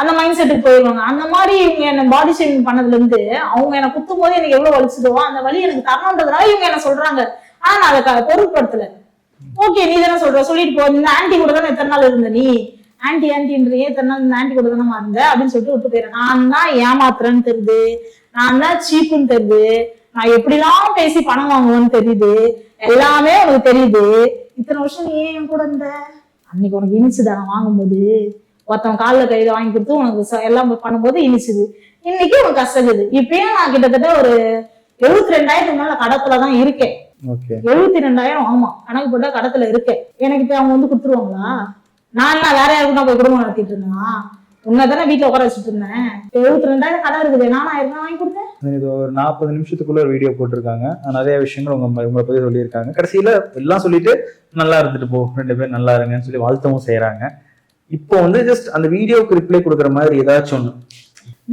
அந்த மைண்ட் செட்டுக்கு போயிடுவாங்க. அந்த மாதிரி இவங்க என்ன பாடி ஷேமிங் பண்ணதுல இருந்து அவங்க என்ன குத்தும் போது எனக்கு எவ்வளவு வலிச்சுதோ அந்த வலி எனக்கு தரணுன்றதுனால இவங்க என்ன சொல்றாங்க. ஆனா நான் அதை பொருட்படுத்தல. ஓகே நீ தானே சொல்ற. சொல்லிட்டு போ. இந்த ஆன்டி கூட தானே எத்தனை நாள் இருந்த நீ? ஆன்டி ஆன்டின்றியே நாள் இந்த ஆன்டி கூட தானே இருந்த அப்படின்னு சொல்லிட்டு விட்டு போயிடுறேன். நான் தான் ஏமாத்துறேன்னு தெரியுது. நான் தான் சீப்புன்னு தெரியுது. நான் எப்படிலாம் பேசி பணம் வாங்குவேன்னு தெரியுது. எல்லாமே உனக்கு தெரியுது. இத்தனை வருஷம் நீ ஏன் கூட இருந்த? அன்னைக்கு உனக்கு இனிச்சுதா? நான் வாங்கும்போது ஒருத்தவன் காலில் கையில வாங்கி கொடுத்து உனக்கு எல்லாம் பண்ணும்போது இனிச்சுது. இன்னைக்கு உனக்கு கஷ்டக்குது இப்பயும் நான் கிட்டத்தட்ட ஒரு எழுபத்தி ரெண்டாயிரத்துக்கு மேல கடத்துல தான் இருக்கேன். எழுபத்தி ரெண்டாயிரம் ஆமா கணக்கு போட்டா கடத்துல இருக்கேன். எனக்கு இப்ப அவங்க வந்து கொடுத்துருவாங்களா? நான் வேற யாருக்கும் போய் குடும்பம் நடத்திட்டு இருந்தேனா? உன்னதானே வீட்டுல உட்கார வச்சுட்டு இருந்தேன். எழுபத்தி ரெண்டாயிரம் கடை இருக்குது. நானா இருக்கேன் வாங்கி கொடுத்தேன். இது ஒரு நாற்பது நிமிஷத்துக்குள்ள ஒரு வீடியோ போட்டிருக்காங்க நிறைய விஷயங்கள் உங்க உங்களை பத்தி சொல்லியிருக்காங்க. கடைசியில எல்லாம் சொல்லிட்டு நல்லா இருந்துட்டு போ ரெண்டு பேரும் நல்லா இருங்கன்னு சொல்லி வாழ்த்தவும் செய்யறாங்க இப்போ வந்து ஜஸ்ட் அந்த வீடியோக்கு ரிப்ளை கொடுக்குற மாதிரி ஏதாச்சும் ஒண்ணு.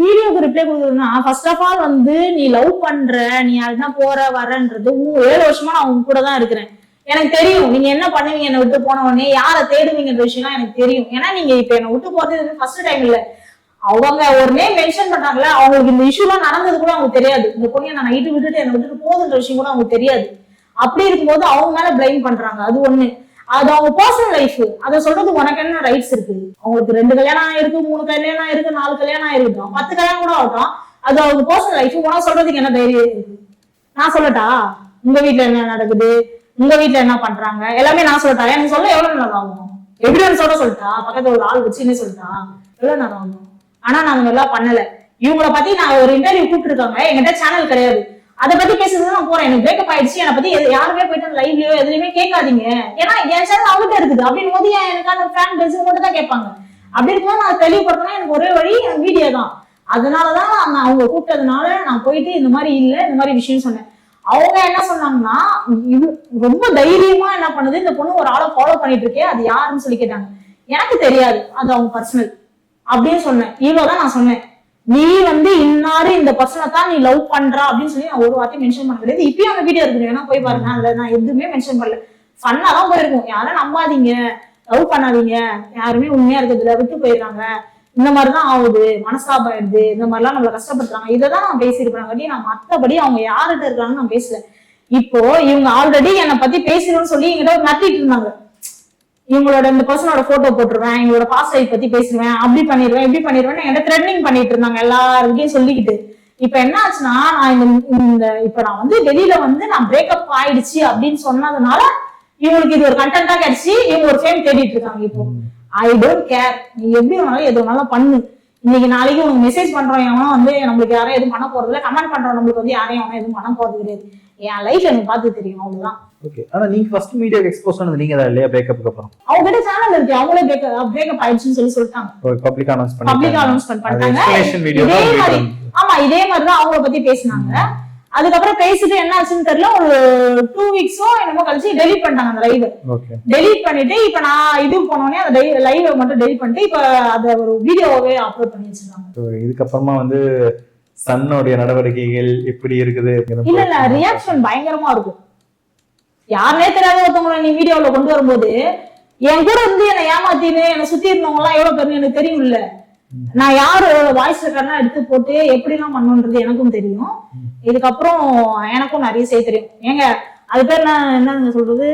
வீடியோக்கு ரிப்ளை கொடுக்குறதுன்னா ஃபர்ஸ்ட் ஆஃப் ஆல் வந்து நீ லவ் பண்ற நீ யாருன்னா போற வரன்றது ஏழு வருஷமா நான் உங்க கூட தான் இருக்கிறேன். எனக்கு தெரியும். நீங்க என்ன பண்ணுவீங்க? என்னை விட்டு போன உடனே யாரை தேடுவீங்கன்ற விஷயம்லாம் எனக்கு தெரியும். ஏன்னா நீங்க இப்ப என்னை விட்டு போறது ஃபர்ஸ்ட் டைம் இல்ல. அவங்க ஒரு நேம் மென்ஷன் பண்றாங்கல்ல அவங்களுக்கு இந்த இஷ்யூலாம் நடந்தது கூட அவங்களுக்கு தெரியாது. இந்த பொண்ணு நான் நைட்டு விட்டுட்டு என்னை விட்டுட்டு போகுதுன்ற விஷயம் கூட அவங்களுக்கு தெரியாது. அப்படி இருக்கும்போது அவங்க மேல பிளைம் பண்றாங்க. அது ஒண்ணு. அது அவங்க பர்சனல் லைஃப் அதை சொல்றது உனக்கு என்ன ரைட்ஸ் இருக்கு? அவங்களுக்கு ரெண்டு கல்யாணம் ஆயிருக்கு மூணு கல்யாணம் ஆயிருக்கு நாலு கல்யாணம் ஆயிருக்கட்டும் பத்து கல்யாணம் கூட ஆகட்டும். அது அவங்க பர்சனல் லைஃப் உனக்கு சொல்றதுக்கு என்ன தைரியம் இருக்கு? நான் சொல்லட்டா? உங்க வீட்டுல என்ன நடக்குது? உங்க வீட்டுல என்ன பண்றாங்க? எல்லாமே நான் சொல்லட்டா எனக்கு சொல்ல எவ்வளவு நேரம் ஆகும்? எவிடன்ஸ் சொல்லிட்டா? பக்கத்துல ஒரு ஆள் வச்சுன்னு சொல்லிட்டா? எவ்வளவு நேரம் ஆகும்? ஆனா நான் அந்த மாதிரிலாம் பண்ணல. இவங்கள பத்தி நான் ஒரு இன்டர்வியூ கூப்பிட்டுருக்காங்க. என்கிட்ட சேனல் கிடையாது. அதை பத்தி பேசுறது நான் போறேன். எனக்கு பிரேக்கப் ஆயிடுச்சு. என்னை பத்தி யாருமே போயிட்டு லைவ்லயோ எதுலயுமே கேட்காதீங்க. ஏன்னா என் சேனல் அவங்ககிட்ட இருக்குது. அப்படின்னு போது ஏன் எனக்கான ஃபேன் பேஸ் மட்டும் தான் கேட்பாங்க. அப்படி இருக்கும்போது நான் தெளிவுபடுத்தினா எனக்கு ஒரே வழி என் வீடியோ தான். அதனாலதான் நான் அவங்க கூப்பிட்டதுனால நான் போயிட்டு இந்த மாதிரி இல்ல இந்த மாதிரி விஷயம் சொன்னேன். அவங்க என்ன சொன்னாங்கன்னா இது ரொம்ப தைரியமா என்ன பண்ணுது? இந்த பொண்ணு ஒரு ஆளை ஃபாலோ பண்ணிட்டு இருக்கே அது யாருன்னு சொல்லி கேட்டாங்க. எனக்கு தெரியாது அது அவங்க பர்சனல் அப்படின்னு சொன்னேன். இவ்வளவுதான் நான் சொன்னேன். நீ வந்து இன்னாரு இந்த பர்சனை தான் நீ லவ் பண்றா அப்படின்னு சொல்லி நான் ஒரு வார்த்தை மென்ஷன் பண்ண கிடையாது இப்பயும் அந்த வீடியோ இருக்குது வேணா போய் பாருங்க. அதுல நான் எதுவுமே மென்ஷன் பண்ணல. ஃபன்னா தான் போயிருக்கும். யாரும் நம்பாதீங்க. லவ் பண்ணாதீங்க. யாருமே உண்மையா இருக்கிறதுல விட்டு போயிடுறாங்க. இந்த மாதிரிதான் ஆகுது மனசாபம் ஆயிடுது இந்த மாதிரிலாம் நம்மளை கஷ்டப்படுத்துறாங்க. இதை தான் நான் பேசியிருப்பேன். நான் மத்தபடி அவங்க யார்கிட்ட இருக்காங்கன்னு நான் பேசல. இப்போ இவங்க ஆல்ரெடி என்னை பத்தி பேசணும்னு சொல்லி எங்கிட்ட மிரட்டிட்டு இருந்தாங்க. இவங்களோட இந்த பர்சனோட போட்டோ போட்டுருவேன் எங்களோட பாஸ்வேர்ட் பத்தி பேசுவேன் அப்படி பண்ணிடுவேன் இப்படி பண்ணிடுவேன் என்கிட்ட த்ரெட்னிங் பண்ணிட்டு இருந்தாங்க எல்லாருக்கையும் சொல்லிக்கிட்டு. இப்ப என்ன ஆச்சுன்னா நான் இந்த இந்த இப்ப நான் வந்து வெளியில வந்து நான் பிரேக்கப் ஆயிடுச்சு அப்படின்னு சொன்னதுனால இவங்களுக்கு இது ஒரு கண்டென்ட்டா கிடைச்சி இவங்க ஒரு ஃபேம் தேடிட்டு இருக்காங்க இப்போ. ஐ டோன்ட் கேர் நீ எப்படி வேணாலும் எது வேணாலும் பண்ணு. இன்னைக்கு நாளைக்கு உனக்கு மெசேஜ் பண்றோம் எவனும் வந்து நம்மளுக்கு யாரும் எதுவும் பண்ண போறது இல்ல கமெண்ட் பண்றோம் நம்மளுக்கு வந்து யாரையும் அவனும் எதுவும் பண்ண போறது கிடையாது. என் லைஃப் எனக்கு பார்த்து தெரியும் அவ்வளவுதான். ஓகே ஆனா நீங்க ஃபர்ஸ்ட் மீடியாக்கு எக்ஸ்போஸ் பண்ணது நீங்க தான் இல்லையா? பிரேக்கப்புக்கு அப்புறம்? அவங்க கிட்ட சேனல் இருக்கு. அவங்களே பிரேக்கப் பிரேக்கப் ஆயிடுச்சுன்னு சொல்லி சொல்லிட்டாங்க. ஒரு பப்ளிக் அனௌன்ஸ் பப்ளிக் பண்ணிட்டாங்க. அனௌன்ஸ்மெண்ட் அது பண்ணிட்டாங்க. எக்ஸ்பிளனேஷன் வீடியோ தான் மாதிரி ஆமா இதே மாதிரிதான் அவங்கள பத்தி பேசினாங்க. அதுக்கப்புறம் பேசிட்டு என்ன ஆச்சுன்னு தெரியல ஒரு டூ வீக்ஸோ என்னமோ கழிச்சு டெலீட் பண்ணிட்டாங்க அந்த லைவ் டெலீட் பண்ணிட்டு இப்ப நான் இது போனோடனே அந்த லைவ் மட்டும் டெலீட் பண்ணிட்டு இப்ப அத ஒரு வீடியோவே அப்லோட் பண்ணி வச்சிருக்காங்க. இதுக்கப்புறமா வந்து சன்னுடைய நடவடிக்கைகள் எப்படி இருக்குது இல்ல இல்ல ரியாக்ஷன் பயங்கரமா இருக்கும். யாருனே தெரியாத ஒருத்தவங்களை நீ வீடியோல கொண்டு வரும்போது என் கூட இருந்து என்னை ஏமாத்தின்னு என்னை சுத்தி இருந்தவங்க எல்லாம் எவ்வளவு பேர் எனக்கு தெரியும்ல. நான் யாரு? வாய்ஸ் ரெக்கார்ட்லாம் எடுத்து போட்டு எப்படிலாம் பண்ணணுன்றது எனக்கும் தெரியும். இதுக்கப்புறம் எனக்கும் நிறைய செய்ய தெரியும். ஏங்க அது பேர் என்ன சொல்றது?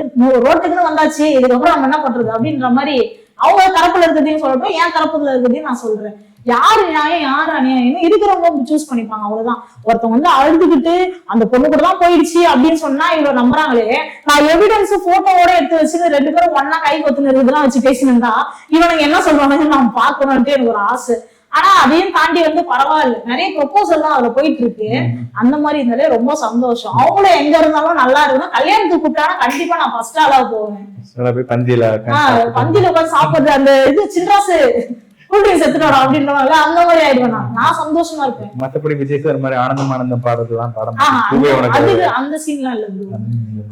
ரோட்டுக்குன்னு வந்தாச்சு இதுக்கப்புறம் நம்ம என்ன பண்றது? அப்படின்ற மாதிரி அவங்க தரப்புல இருக்கிறதையும் சொல்லட்டும் என் தரப்புல இருக்கிறதையும் நான் சொல்றேன். யாரு நியாயம் யாரு அநியாயம் இருக்கிறவங்க சூஸ் பண்ணிப்பாங்க அவ்வளவுதான். ஒருத்தவங்க வந்து அழுதுகிட்டு அந்த பொண்ணு கூட தான் போயிடுச்சு அப்படின்னு சொன்னா இவ்வளவு நம்புறாங்களே நான் எவிடன்ஸ் போட்டோவோட எடுத்து வச்சு ரெண்டு பேரும் ஒன்னா கை கொத்துன இதெல்லாம் வச்சு பேசினிருந்தா இவனுங்க என்ன சொல்றாங்கன்னு நான் பாக்கணும்ட்டு எனக்கு ஒரு ஆசை. ஆனா அதையும் தாண்டி வந்து பரவாயில்ல. நிறைய ப்ரொபோசல்லாம் அதுல போயிட்டு இருக்கு அந்த மாதிரி இருந்தாலே ரொம்ப சந்தோஷம். அவங்களும் எங்க இருந்தாலும் நல்லா இருக்கணும் கல்யாணத்துக்கு கூப்பிட்டானா கண்டிப்பா நான் ஃபர்ஸ்ட் ஆளா போவேன். பந்தியில பந்தியில உட்காந்து சாப்பிடுற அந்த இது சின்ராசு. கூல்ட்ரிங்க்ஸ் எடுத்துட்டு அப்படின்றவாங்க அந்த மாதிரி ஆயிடுவேன் நான். நான் சந்தோஷமா இருப்பேன். மத்தபடி விஜய் சார் மாதிரி ஆனந்தம் ஆனந்தம் பாடுறதுதான் பாடம் அது அந்த சீன்லாம் இல்ல.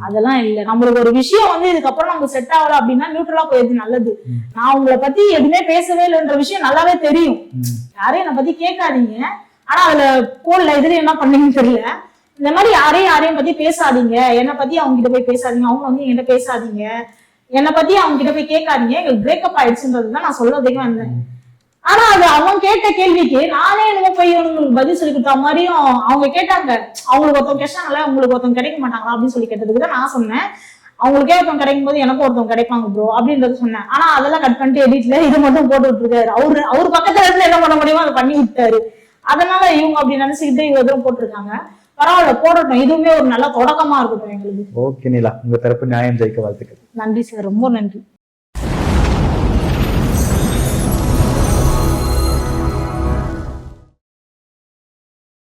அதெல்லாம் இல்ல. நம்மளுக்கு ஒரு விஷயம் வந்து இதுக்கப்புறம் நமக்கு செட் ஆகல அப்படின்னா நியூட்ரலா போயிடுது நல்லது. நான் உங்களை பத்தி எதுவுமே பேசவே இல்லைன்ற விஷயம் நல்லாவே தெரியும். யாரையும் என்னை பத்தி கேட்காதீங்க. ஆனா அதுல போடல இதுல என்ன பண்ணீங்கன்னு தெரியல. இந்த மாதிரி யாரையும் யாரையும் பத்தி பேசாதீங்க. என்னை பத்தி அவங்க கிட்ட போய் பேசாதீங்க. அவங்க வந்து என்கிட்ட பேசாதீங்க. என்னை பத்தி அவங்க கிட்ட போய் கேட்காதீங்க. எங்களுக்கு பிரேக்கப் ஆயிடுச்சுன்றது தான் நான் சொல்றதுக்கு வந்தேன் ஆனா அது அவன் கேட்ட கேள்விக்கு நானே என்னமோ போய் இவனுங்களுக்கு பதில் சொல்லி கொடுத்த மாதிரியும் அவங்க கேட்டாங்க. அவங்களுக்கு ஒருத்தவங்க கேட்டாங்கல்ல உங்களுக்கு ஒருத்தவங்க கிடைக்க மாட்டாங்களா அப்படின்னு சொல்லி கேட்டதுக்கு தான் நான் சொன்னேன். அவங்களுக்கே ஒருத்தவங்க கிடைக்கும் போது எனக்கும் ஒருத்தவங்க கிடைப்பாங்க ப்ரோ அப்படின்றது சொன்னேன். ஆனா அதெல்லாம் கட் பண்ணிட்டு எடிட்ல இது மட்டும் போட்டு விட்டுருக்காரு. அவரு அவர் பக்கத்துல இருந்து என்ன பண்ண முடியுமோ அதை பண்ணி விட்டாரு. அதனால இவங்க அப்படி நினைச்சுக்கிட்டு இவங்க எதுவும் போட்டிருக்காங்க. பரவாயில்ல போடட்டும். இதுவுமே ஒரு நல்ல தொடக்கமா இருக்கட்டும் எங்களுக்கு. ஓகே நிலா. உங்க தரப்பு நியாயம் ஜெயிக்க வாழ்த்துக்கள். நன்றி சார். ரொம்ப நன்றி.